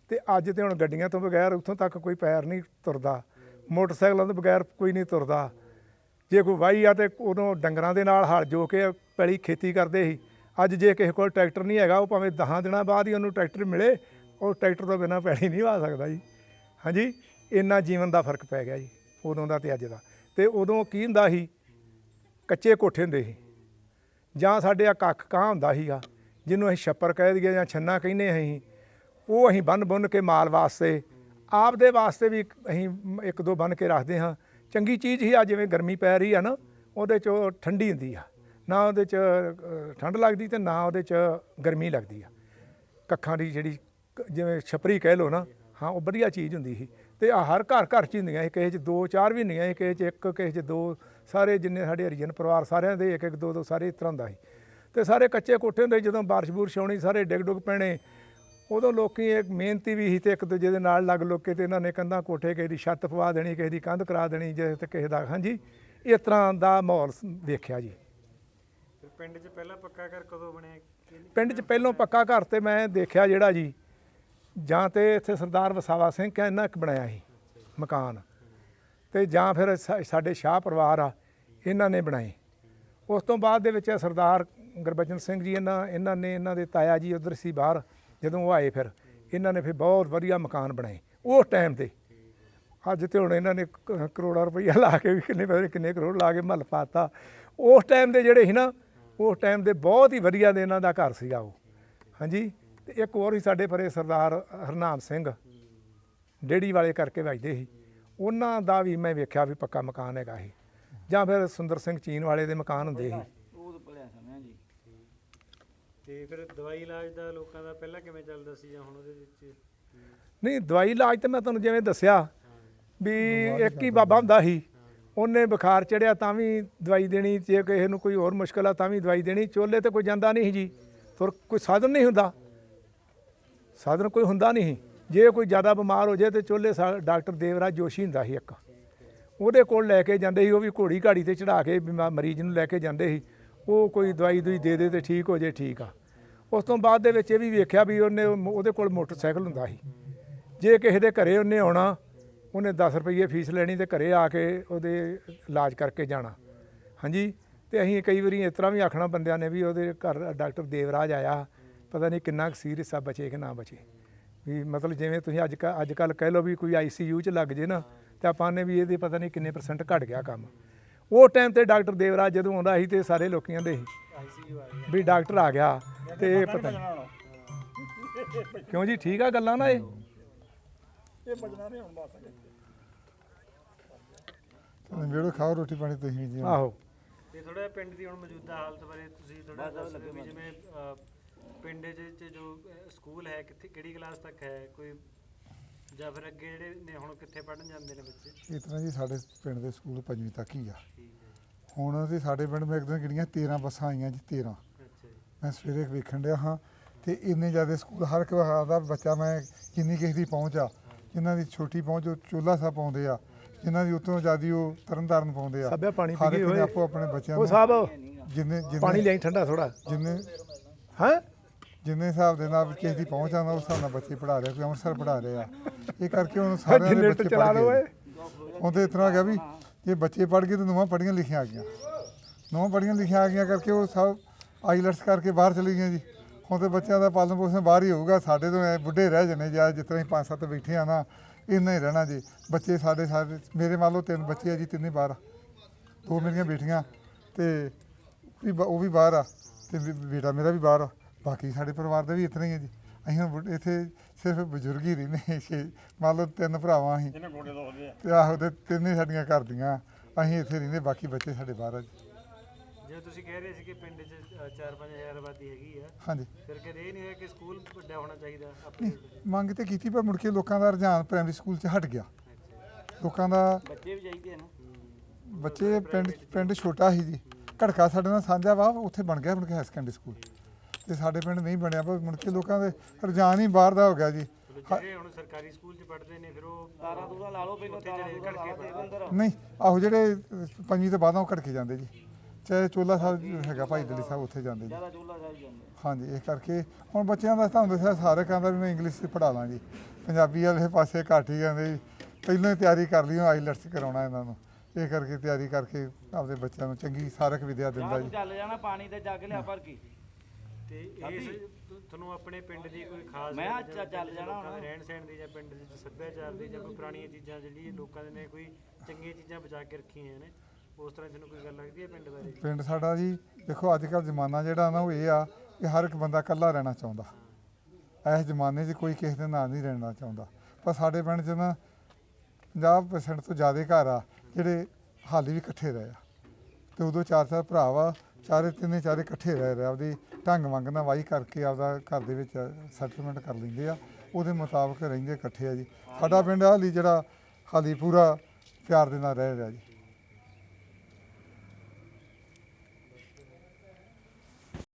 ਤੇ ਅੱਜ ਤੇ ਹੁਣ ਗੱਡੀਆਂ ਤੋਂ ਬਗੈਰ ਉੱਥੋਂ ਤੱਕ ਕੋਈ ਪੈਰ ਨਹੀਂ ਤੁਰਦਾ। ਮੋਟਰਸਾਈਕਲਾਂ ਤੋਂ ਬਗੈਰ ਕੋਈ ਨਹੀਂ ਤੁਰਦਾ। ਜੇ ਕੋਈ ਵਾਹੀ ਆ ਤੇ ਉਦੋਂ ਡੰਗਰਾਂ ਦੇ ਨਾਲ ਹਲ ਜੋ ਕੇ ਪੈਲੀ ਖੇਤੀ ਕਰਦੇ ਸੀ। ਅੱਜ ਜੇ ਕਿਸੇ ਕੋਲ ਟਰੈਕਟਰ ਨਹੀਂ ਹੈਗਾ, ਉਹ ਭਾਵੇਂ 10 ਦਿਨਾਂ ਬਾਅਦ ਹੀ ਉਹਨੂੰ ਟਰੈਕਟਰ ਮਿਲੇ, ਉਹ ਟਰੈਕਟਰ ਤੋਂ ਬਿਨਾਂ ਪੈਲੀ ਨਹੀਂ ਵਾ ਸਕਦਾ ਜੀ। ਹਾਂਜੀ, ਇੰਨਾ ਜੀਵਨ ਦਾ ਫ਼ਰਕ ਪੈ ਗਿਆ ਜੀ, ਉਦੋਂ ਦਾ ਤੇ ਅੱਜ ਦਾ। ਤੇ ਉਦੋਂ ਕੀ ਹੁੰਦਾ ਸੀ? ਕੱਚੇ ਕੋਠੇ ਹੁੰਦੇ ਸੀ। ਜਾਂ ਸਾਡੇ ਆ ਕੱਖ ਕਾਂ ਹੁੰਦਾ ਸੀਗਾ, ਜਿਹਨੂੰ ਅਸੀਂ ਛੱਪਰ ਕਹਿ ਦਈਏ ਜਾਂ ਛੰਨਾ ਕਹਿੰਦੇ ਅਸੀਂ, ਉਹ ਅਸੀਂ ਬੰਨ ਬੁੰਨ ਕੇ ਮਾਲ ਵਾਸਤੇ ਆਪ ਦੇ ਵਾਸਤੇ ਵੀ ਅਸੀਂ ਇੱਕ ਦੋ ਬੰਨ ਕੇ ਰੱਖਦੇ ਹਾਂ। ਚੰਗੀ ਚੀਜ਼ ਹੀ ਆ, ਜਿਵੇਂ ਗਰਮੀ ਪੈ ਰਹੀ ਆ ਨਾ, ਉਹਦੇ 'ਚ ਉਹ ਠੰਡੀ ਹੁੰਦੀ ਆ। ਨਾ ਉਹਦੇ 'ਚ ਠੰਡ ਲੱਗਦੀ ਤੇ ਨਾ ਉਹਦੇ 'ਚ ਗਰਮੀ ਲੱਗਦੀ ਆ। ਕੱਖਾਂ ਦੀ ਜਿਹੜੀ ਕ- ਜਿਵੇਂ ਛਪਰੀ ਕਹਿ ਲਓ ਨਾ ਹਾਂ ਉਹ ਵਧੀਆ ਚੀਜ਼ ਹੁੰਦੀ ਸੀ। ਤੇ ਆ ਹਰ ਘਰ ਘਰ ਚ ਹੁੰਦੀਆਂ ਸੀ ਕਿਸੇ ਚ ਦੋ ਚਾਰ ਵੀ ਹੁੰਦੀਆਂ ਸੀ ਕਿਸੇ ਚ ਇੱਕ ਕਿਸੇ ਚ ਦੋ। ਸਾਰੇ ਜਿੰਨੇ ਸਾਡੇ ਹਰੀਜਨ ਪਰਿਵਾਰ ਸਾਰਿਆਂ ਦੇ ਇੱਕ ਇੱਕ ਦੋ ਦੋ ਸਾਰੇ ਇਸ ਤਰ੍ਹਾਂ ਹੁੰਦਾ ਸੀ। ਤੇ ਸਾਰੇ ਕੱਚੇ ਕੋਠੇ ਹੁੰਦੇ ਸੀ, ਜਦੋਂ ਬਾਰਿਸ਼ ਬੂਰਸ਼ ਆਉਣੀ ਸਾਰੇ ਡਿੱਗ ਡੁੱਗ ਪੈਣੇ। ਉਦੋਂ ਲੋਕੀ ਇੱਕ ਮਿਹਨਤੀ ਵੀ ਸੀ ਤੇ ਇੱਕ ਦੂਜੇ ਦੇ ਨਾਲ ਲੱਗ ਲੋਕੇ ਕੇ ਤੇ ਇਹਨਾਂ ਨੇ ਕੰਧਾਂ ਕੋਠੇ ਕਿਸੇ ਦੀ ਛੱਤ ਪਵਾ ਦੇਣੀ ਕਿਸੇ ਦੀ ਕੰਧ ਕਰਾ ਦੇਣੀ ਜੇ ਤੇ ਕਿਸੇ ਦਾ ਹਾਂਜੀ ਇਸ ਤਰ੍ਹਾਂ ਦਾ ਮਾਹੌਲ ਦੇਖਿਆ ਜੀ। ਪਿੰਡ 'ਚ ਪਹਿਲਾਂ ਪੱਕਾ ਘਰ ਕਦੋਂ ਬਣਿਆ? ਪਿੰਡ 'ਚ ਪਹਿਲੋਂ ਪੱਕਾ ਘਰ ਤੇ ਮੈਂ ਦੇਖਿਆ ਜਿਹੜਾ ਜੀ, ਜਾਂ ਤੇ ਇੱਥੇ ਸਰਦਾਰ ਵਸਾਵਾ ਸਿੰਘ ਕਹਿੰਦਾ ਇੱਕ ਬਣਾਇਆ ਸੀ ਮਕਾਨ। ਤੇ ਜਾਂ ਫਿਰ ਸਾ- ਸਾਡੇ ਸ਼ਾਹ ਪਰਿਵਾਰ ਆ, ਇਹਨਾਂ ਨੇ ਬਣਾਏ। ਉਸ ਤੋਂ ਬਾਅਦ ਦੇ ਵਿੱਚ ਸਰਦਾਰ ਗੁਰਬਚਨ ਸਿੰਘ ਜੀ, ਇਹਨਾਂ ਇਹਨਾਂ ਨੇ ਇਹਨਾਂ ਦੇ ਤਾਇਆ ਜੀ ਉਧਰ ਸੀ ਬਾਹਰ, ਜਦੋਂ ਉਹ ਆਏ ਫਿਰ, ਇਹਨਾਂ ਨੇ ਫਿਰ ਬਹੁਤ ਵਧੀਆ ਮਕਾਨ ਬਣਾਏ, ਉਸ ਟਾਈਮ ਤੇ। ਅੱਜ ਤੇ ਹੁਣ ਇਹਨਾਂ ਨੇ ਕ- ਕਰੋੜਾਂ ਰੁਪਈਆ ਲਾ ਕੇ ਵੀ ਕਿੰਨੇ ਪਤਾ ਕਿੰਨੇ ਕਰੋੜ ਲਾ ਕੇ ਮਹੱਲ ਪਾਤਾ। ਉਸ ਟਾਈਮ ਦੇ ਜਿਹੜੇ ਸੀ ਨਾ ਉਸ ਟਾਈਮ ਦੇ ਬਹੁਤ ਹੀ ਵਧੀਆ ਦੇ ਇਹਨਾਂ ਦਾ ਘਰ ਸੀਗਾ ਉਹ। ਹਾਂਜੀ? ਤੇ ਇੱਕ ਹੋਰ ਹੀ ਸਾਡੇ ਪਰੇ ਸਰਦਾਰ ਹਰਨਾਮ ਸਿੰਘ। ਡੇੜੀ ਵਾਲੇ ਕਰਕੇ ਵੱਜਦੇ ਸੀ। ਉਹਨਾਂ ਦਾ ਵੀ ਮੈਂ ਵੇਖਿਆ ਵੀ ਪੱਕਾ ਮਕਾਨ ਹੈਗਾ ਸੀ ਜਾਂ ਫਿਰ ਸੁੰਦਰ ਸਿੰਘ ਚੀਨ ਵਾਲੇ ਦੇ ਮਕਾਨ ਹੁੰਦੇ ਸੀ। ਉਹ ਤਾਂ ਭਲਿਆ ਸਮਿਆ ਜੀ। ਤੇ ਫਿਰ ਦਵਾਈ ਇਲਾਜ ਦਾ ਲੋਕਾਂ ਦਾ ਪਹਿਲਾਂ ਕਿਵੇਂ ਚੱਲਦਾ ਸੀ ਜਾਂ ਹੁਣ ਉਹਦੇ ਵਿੱਚ? ਨਹੀਂ ਦਵਾਈ ਇਲਾਜ ਤੇ ਮੈਂ ਤੁਹਾਨੂੰ ਜਿਵੇਂ ਦੱਸਿਆ ਵੀ ਇੱਕ ਹੀ ਬਾਬਾ ਹੁੰਦਾ ਸੀ। ਉਹਨੇ ਬੁਖਾਰ ਚੜਿਆ ਤਾਂ ਵੀ ਦਵਾਈ ਦੇਣੀ, ਜੇ ਕਿਸੇ ਨੂੰ ਕੋਈ ਹੋਰ ਮੁਸ਼ਕਲ ਆ ਤਾਂ ਵੀ ਦਵਾਈ ਦੇਣੀ। ਚੋਲੇ ਤੇ ਕੋਈ ਜਾਂਦਾ ਨਹੀਂ ਸੀ ਜੀ। ਤੁਰ, ਕੋਈ ਸਾਧਨ ਨਹੀਂ ਹੁੰਦਾ। ਸਾਧਨ ਕੋਈ ਹੁੰਦਾ ਨਹੀਂ। ਸੀ। ਜੇ ਕੋਈ ਜ਼ਿਆਦਾ ਬਿਮਾਰ ਹੋ ਜਾਏ ਤੇ ਚੋਲੇ ਸਾ- ਡਾਕਟਰ ਦੇਵਰਾਜ ਜੋਸ਼ੀ ਹੁੰਦਾ ਸੀ ਇੱਕ। ਉਹਦੇ ਕੋਲ ਲੈ ਕੇ ਜਾਂਦੇ ਸੀ, ਉਹ ਵੀ ਘੋੜੀ ਘਾੜੀ ਤੇ ਚੜਾ ਕੇ ਬਿਮਾ- ਮਰੀਜ਼ ਨੂੰ ਲੈ ਕੇ ਜਾਂਦੇ ਸੀ। ਉਹ ਕੋਈ ਦਵਾਈ ਦੂਈ ਦੇ ਦੇ ਤੇ ਠੀਕ ਹੋ ਜੇ, ਠੀਕ ਆ। ਉਸ ਤੋਂ ਬਾਅਦ ਦੇ ਵਿੱਚ ਇਹ ਵੀ ਵੇਖਿਆ ਵੀ ਉਹਨੇ, ਉਹਦੇ ਕੋਲ ਮੋਟਰਸਾਈਕਲ ਹੁੰਦਾ ਸੀ। ਜੇ ਕਿਸੇ ਦੇ ਘਰੇ ਉਹਨੇ ਆਉਣਾ ਉਹਨੇ 10 ਰੁਪਏ ਫੀਸ ਲੈਣੀ ਤੇ ਘਰੇ ਆ ਕੇ ਉਹਦੇ ਇਲਾਜ ਕਰਕੇ ਜਾਣਾ। ਹਾਂਜੀ? ਤੇ ਅਸੀਂ ਕਈ ਵਾਰੀ ਇਸ ਤਰ੍ਹਾਂ ਵੀ ਆਖਣਾ ਬੰਦਿਆਂ ਨੇ ਵੀ ਉਹਦੇ ਘਰ ਡਾਕਟਰ ਦੇਵਰਾਜ ਆਇਆ ਪਤਾ ਨਹੀਂ ਕਿੰਨਾ ਕੁ ਸੀਰੀਅਸ ਆ ਬਚੇ ਕਿ ਨਾ ਬਚੇ। ਵੀ ਮਤਲਬ ਜਿਵੇਂ ਤੁਸੀਂ ਅੱਜ ਅੱਜ ਕੱਲ ਕਹਿ ਲਓ ਵੀ ਕੋਈ ਆਈਸੀਯੂ ਚ ਲੱਗ ਜੇ ਨਾ ਤੇ ਆਪਾਂ ਨੇ ਵੀ ਇਹਦੇ ਪਤਾ ਨਹੀਂ ਕਿੰਨੇ ਪਰਸੈਂਟ ਘਟ ਗਿਆ ਕੰਮ। ਉਹ ਟਾਈਮ ਤੇ ਡਾਕਟਰ ਦੇਵਰਾਜ ਜਦੋਂ ਆਉਂਦਾ ਸੀ ਤੇ ਸਾਰੇ ਲੋਕੀ ਕਹਿੰਦੇ ਸੀ ਵੀ ਡਾਕਟਰ ਆ ਗਿਆ ਤੇ ਇਹ ਪਤਾ ਨਹੀਂ ਕਿਉਂ ਜੀ ਠੀਕ ਆ ਗੱਲਾਂ ਨਾ ਇਹ? ਇਹ ਬਚਣਾ ਨਹੀਂ ਹੁਣ ਬਸ। ਵੇੜੋ ਖਾਓ ਰੋਟੀ ਪਾਣੀ ਤੁਸੀਂ ਵੀ ਜੀ ਆਹੋ। ਤੇ ਥੋੜਾ ਪਿੰਡ ਦੀ ਹੁਣ ਮੌਜੂਦਾ ਹਾਲਤ ਬਾਰੇ ਤੁਸੀਂ ਥੋੜਾ ਦੱਸ ਦਿਓ ਵੀ ਜਿਵੇਂ ਪਿੰਡ ਦੇ ਜੋ ਸਕੂਲ ਹੈ ਕਿੱਥੇ ਕਿਹੜੀ ਕਲਾਸ ਤੱਕ ਹੈ? ਕੋਈ ਜਾਂ ਫਿਰ ਅੱਗੇ ਜਿਹੜੇ ਨੇ ਹੁਣ ਕਿੱਥੇ ਪੜਨ ਜਾਂਦੇ ਨੇ ਬੱਚੇ? ਇਸ ਤਰ੍ਹਾਂ ਜੀ ਸਾਡੇ ਪਿੰਡ ਦੇ ਸਕੂਲ ਪੰਜਵੀਂ ਤੱਕ ਹੀ ਆ। ਠੀਕ ਹੈ। ਹੁਣ ਤੇ ਸਾਡੇ ਪਿੰਡ ਮੈਂ ਇੱਕ ਦਿਨ ਕਿਹੜੀਆਂ 13 ਬੱਸਾਂ ਆਈਆਂ ਜੀ 13 ਅੱਛਾ ਜੀ। ਮੈਂ ਸਵੇਰੇ ਵੇਖਣ ਡਿਆ ਹਾਂ ਤੇ ਇੰਨੇ ਜ਼ਿਆਦਾ ਸਕੂਲ ਹਰ ਇੱਕ ਦਾ ਬੱਚਾ ਮੈਂ ਕਿੰਨੀ ਕਿਸੇ ਦੀ ਪਹੁੰਚ ਆ ਜਿਨ੍ਹਾਂ ਦੀ ਛੋਟੀ ਪਹੁੰਚ ਉਹ ਚੋਲਾ ਸਾਹਿਬ ਪਾਉਂਦੇ ਆ। ਜਿਨ੍ਹਾਂ ਦੀ ਉਤੋਂ ਜ਼ਿਆਦੀ ਉਹ ਤਰਨਤਾਰਨ ਪਾਉਂਦੇ ਆ। ਸਭਿਆ ਪਾਣੀ ਪੀ ਹੋਏ ਆਪੋ ਆਪਣੇ ਬੱਚਿਆਂ ਉਹ ਨੂੰ ਸਾਹਿਬ ਜਿੰਨੇ ਪਾਣੀ ਜਿੰਨੇ ਲਿਆਈ ਠੰਡਾ ਥੋੜਾ ਜਿੰਨੇ ਹੈ? ਜਿੰਨੇ ਹਿਸਾਬ ਦੇ ਨਾਲ ਕਿਸੇ ਦੀ ਪਹੁੰਚ ਆਉਂਦਾ ਉਸ ਹਿਸਾਬ ਨਾਲ ਬੱਚੇ ਪੜਾ ਰਹੇ ਕੋਈ ਅੰਮ੍ਰਿਤਸਰ ਪੜਾ ਰਹੇ ਇਹ ਕਰਕੇ ਹੁਣ ਸਾਰਿਆਂ ਦੇ ਬੱਚੇ ਪੜ੍ਹ ਲਓ ਤੇ ਇਤਨਾ ਗਿਆ ਵੀ ਜੇ ਬੱਚੇ ਪੜ ਗਏ ਤਾਂ ਨਵਾਂ ਪੜੀਆਂ ਲਿਖੀਆਂ ਆ ਗਈਆਂ। ਨਵਾਂ ਪੜੀਆਂ ਲਿਖੀਆਂ ਆ ਗਈਆਂ ਕਰਕੇ ਉਹ ਸਭ ਆਈਲੈਟਸ ਕਰਕੇ ਬਾਹਰ ਚਲੀ ਗਈਆਂ ਜੀ। ਹੁਣ ਤੇ ਬੱਚਿਆਂ ਦਾ ਪਾਲਣ ਪੋਸ਼ਣ ਬਾਹਰ ਹੀ ਹੋਊਗਾ। ਸਾਡੇ ਤੋਂ ਬੁੱਢੇ ਰਹਿ ਜਣੇ ਜਾਂ ਜਿਸ ਤਰ੍ਹਾਂ ਹੀ ਪੰਜ ਸੱਤ ਬੈਠੇ ਆ ਨਾ ਇੰਨਾ ਹੀ ਰਹਿਣਾ ਜੀ। ਬੱਚੇ ਸਾਡੇ ਸਾਰੇ ਮੇਰੇ ਮੰਨ ਲਓ ਤਿੰਨ ਬੱਚੇ ਆ ਜੀ ਤਿੰਨੇ ਬਾਹਰ ਆ। ਦੋ ਮੇਰੀਆਂ ਬੇਟੀਆਂ ਤੇ ਵੀ ਬ- ਉਹ ਵੀ ਬਾਹਰ ਆ ਤੇ ਬੇ- ਬੇਟਾ ਮੇਰਾ ਵੀ ਬਾਹਰ ਆ। ਬਾਕੀ ਸਾਡੇ ਪਰਿਵਾਰ ਦੇ ਵੀ ਇਤਨਾ ਹੀ ਆ ਜੀ। ਅਸੀਂ ਹੁਣ ਬੁੱਢੇ- ਇੱਥੇ ਸਿਰਫ ਬਜ਼ੁਰਗ ਹੀ ਰਹਿੰਦੇ ਛੇ ਮੰਨ ਲਓ ਤਿੰਨ ਭਰਾਵਾਂ ਅਸੀਂ ਜਿਹਨੇ ਗੋਡੇ ਦੁਖਦੇ ਆ? ਤੇ ਆਹੋ ਤੇ ਤਿੰਨੇ ਸਾਡੀਆਂ ਘਰ ਦੀਆਂ। ਅਸੀਂ ਇੱਥੇ ਰਹਿੰਦੇ ਬਾਕੀ ਬੱਚੇ ਸਾਡੇ ਬਾਹਰ ਆ ਜੀ। ਜਿਵੇਂ ਤੁਸੀਂ ਕਹਿ ਰਹੇ ਸੀ ਕਿ ਪਿੰਡ 'ਚ 4-5000 ਆਬਾਦੀ ਹੈਗੀ ਆ। ਹਾਂਜੀ। ਫਿਰ ਕਦੇ ਇਹ ਨਹੀਂ ਹੋਇਆ ਕਿ ਸਕੂਲ ਵੱਡਾ ਹੋਣਾ ਚਾਹੀਦਾ ਆਪਣੇ ਮੰਗ ਤੇ ਕੀਤੀ ਪਰ ਮੁੜ ਕੇ ਲੋਕਾਂ ਦਾ ਰੁਝਾਨ ਪ੍ਰਾਇਮਰੀ ਸਕੂਲ 'ਚ ਹਟ ਗਿਆ। ਲੋਕਾਂ ਦਾ ਬੱਚੇ ਵੀ ਚਾਹੀਦੇ ਨਾ। ਬੱਚੇ ਪਿੰਡ ਪਿੰਡ ਛੋਟਾ ਸੀ ਜੀ। ਘੜਕਾ ਸਾਡੇ ਨਾਲ ਸਾਂਝਾ ਵਾ ਉੱਥੇ ਬਣ ਗਿਆ ਮੁੜ ਕੇ ਹਾਈ ਸੈਕੰਡਰੀ ਸਕੂਲ ਤੇ ਸਾਡੇ ਪਿੰਡ ਨਹੀਂ ਬਣਿਆ ਪਰ ਮੁੜ ਕੇ ਲੋਕਾਂ ਦੇ ਰੁਝਾਨ ਹੀ ਬਾਹਰ ਦਾ ਹੋ ਗਿਆ ਜੀ। ਚਲੋ ਜਿਹੜੇ ਹੁਣ ਸਰਕਾਰੀ ਸਕੂਲ 'ਚ ਪੜ੍ਹਦੇ ਨੇ ਫਿਰ ਉਹ ਤਾਰਾਂ ਤੂਰਾਂ ਲਾ ਲਓ ਪਹਿਲਾਂ ਤਾਰਾਂ ਤੂਰਾਂ ਲਾ ਦੇ ਅੰਦਰ ਨਹੀਂ ਆਹੋ ਜਿਹੜੇ ਪੰਜਵੀਂ ਤੋਂ ਬਾਅਦ ਉਹ ਘੜਕੇ ਜਾਂਦੇ ਜੀ। ਚਾਹੇ ਚੋਲਾ ਸਾਹਿਬ ਹੈਗਾ ਭਾਈ ਦਲੀ ਸਾਹਿਬ ਉੱਥੇ ਜਾਂਦੇ ਜੀ ਜ਼ਿਆਦਾ ਚੋਲਾ ਸਾਹਿਬ ਜਾਂਦੇ ਹਾਂਜੀ ਇਸ ਕਰਕੇ ਹੁਣ ਬੱਚਿਆਂ ਦਾ ਤੁਹਾਨੂੰ ਦੱਸਿਆ ਸਾਰੇ ਕਹਿੰਦਾ ਵੀ ਮੈਂ ਇੰਗਲਿਸ਼ 'ਚ ਪੜ੍ਹਾ ਲਾਂ ਜੀ ਪੰਜਾਬੀ ਵਾਲੇ ਪਾਸੇ ਘੱਟ ਹੀ ਜਾਂਦੇ ਜੀ। ਪਹਿਲਾਂ ਹੀ ਤਿਆਰੀ ਕਰ ਲਈ ਆਈਲੈਟਸ ਕਰਾਉਣਾ ਇਹਨਾਂ ਨੂੰ। ਇਹ ਕਰਕੇ ਤਿਆਰੀ ਕਰਕੇ ਆਪਦੇ ਬੱਚਿਆਂ ਨੂੰ ਚੰਗੀ ਸਾਰਕ ਵਿਦਿਆ ਦਿੰਦਾ ਜਾਂ ਜੀ। ਤੂੰ ਚੱਲ ਜਾਣਾ ਪਾਣੀ ਤੇ ਜੱਗ ਲਿਆ ਭਰ ਕੇ। ਤੇ ਇਸ ਤੁ- ਤੁਹਾਨੂੰ ਆਪਣੇ ਪਿੰਡ ਦੀ ਕੋਈ ਖਾਸ ਮੈਂ ਅੱਜ ਜਾਂ ਚੱਲ ਜਾਣਾ ਹੁਣ। ਰਹਿਣ ਸਹਿਣ ਦੀ ਜਾਂ ਪਿੰਡ ਦੇ ਸੱਭਿਆਚਾਰ ਦੀ ਜਾਂ ਕੋਈ ਪੁਰਾਣੀਆਂ ਚੀਜ਼ਾਂ ਜਿਹੜੀ ਲੋਕਾਂ ਦੇ ਨੇ ਕੋਈ ਚੰਗੀਆਂ ਚੀਜ਼ਾਂ ਬਚਾ ਕੇ ਰੱਖੀਆਂ ਨੇ। ਉਸ ਤਰ੍ਹਾਂ ਤੁਹਾਨੂੰ ਕੋਈ ਗੱਲ ਲੱਗਦੀ ਹੈ ਪਿੰਡ ਬਾਰੇ? ਪਿੰਡ ਸਾਡਾ ਜੀ, ਦੇਖੋ ਅੱਜ ਕੱਲ੍ਹ ਜ਼ਮਾਨਾ ਜਿਹੜਾ ਨਾ ਉਹ ਇਹ ਆ ਕਿ ਹਰ ਇੱਕ ਬੰਦਾ ਇਕੱਲਾ ਰਹਿਣਾ ਚਾਹੁੰਦਾ। ਇਸ ਜ਼ਮਾਨੇ 'ਚ ਕੋਈ ਕਿਸੇ ਦੇ ਨਾਲ ਨਹੀਂ ਰਹਿਣਾ ਚਾਹੁੰਦਾ। ਪਰ ਸਾਡੇ ਪਿੰਡ 'ਚ ਨਾ 50% ਤੋਂ ਜ਼ਿਆਦਾ ਘਰ ਆ, ਜਿਹੜੇ ਹਾਲੀ ਵੀ ਇਕੱਠੇ ਰਹੇ ਆ। ਤੇ ਉਦੋਂ ਚਾਰ ਚਾਰ ਭਰਾ ਵਾ, ਚਾਰੇ ਤਿੰਨੇ ਚਾਰੇ ਇਕੱਠੇ ਰਹਿ ਰਹੇ ਆਪਦੀ ਢੰਗ ਮੰਗ ਨਾਲ ਵਾਹੀ ਕਰਕੇ ਆਪਦਾ ਘਰ ਦੇ ਵਿੱਚ ਸੈਟਲਮੈਂਟ ਕਰ ਲੈਂਦੇ ਆ। ਉਹਦੇ ਮੁਤਾਬਕ ਰਹਿੰਦੇ ਇਕੱਠੇ ਆ ਜੀ। ਸਾਡਾ ਪਿੰਡ ਹਾਲੀ ਜਿਹੜਾ ਹਾਲੀ ਪੂਰਾ ਪਿਆਰ ਦੇ ਨਾਲ ਰਹਿ ਰਿਹਾ ਜੀ।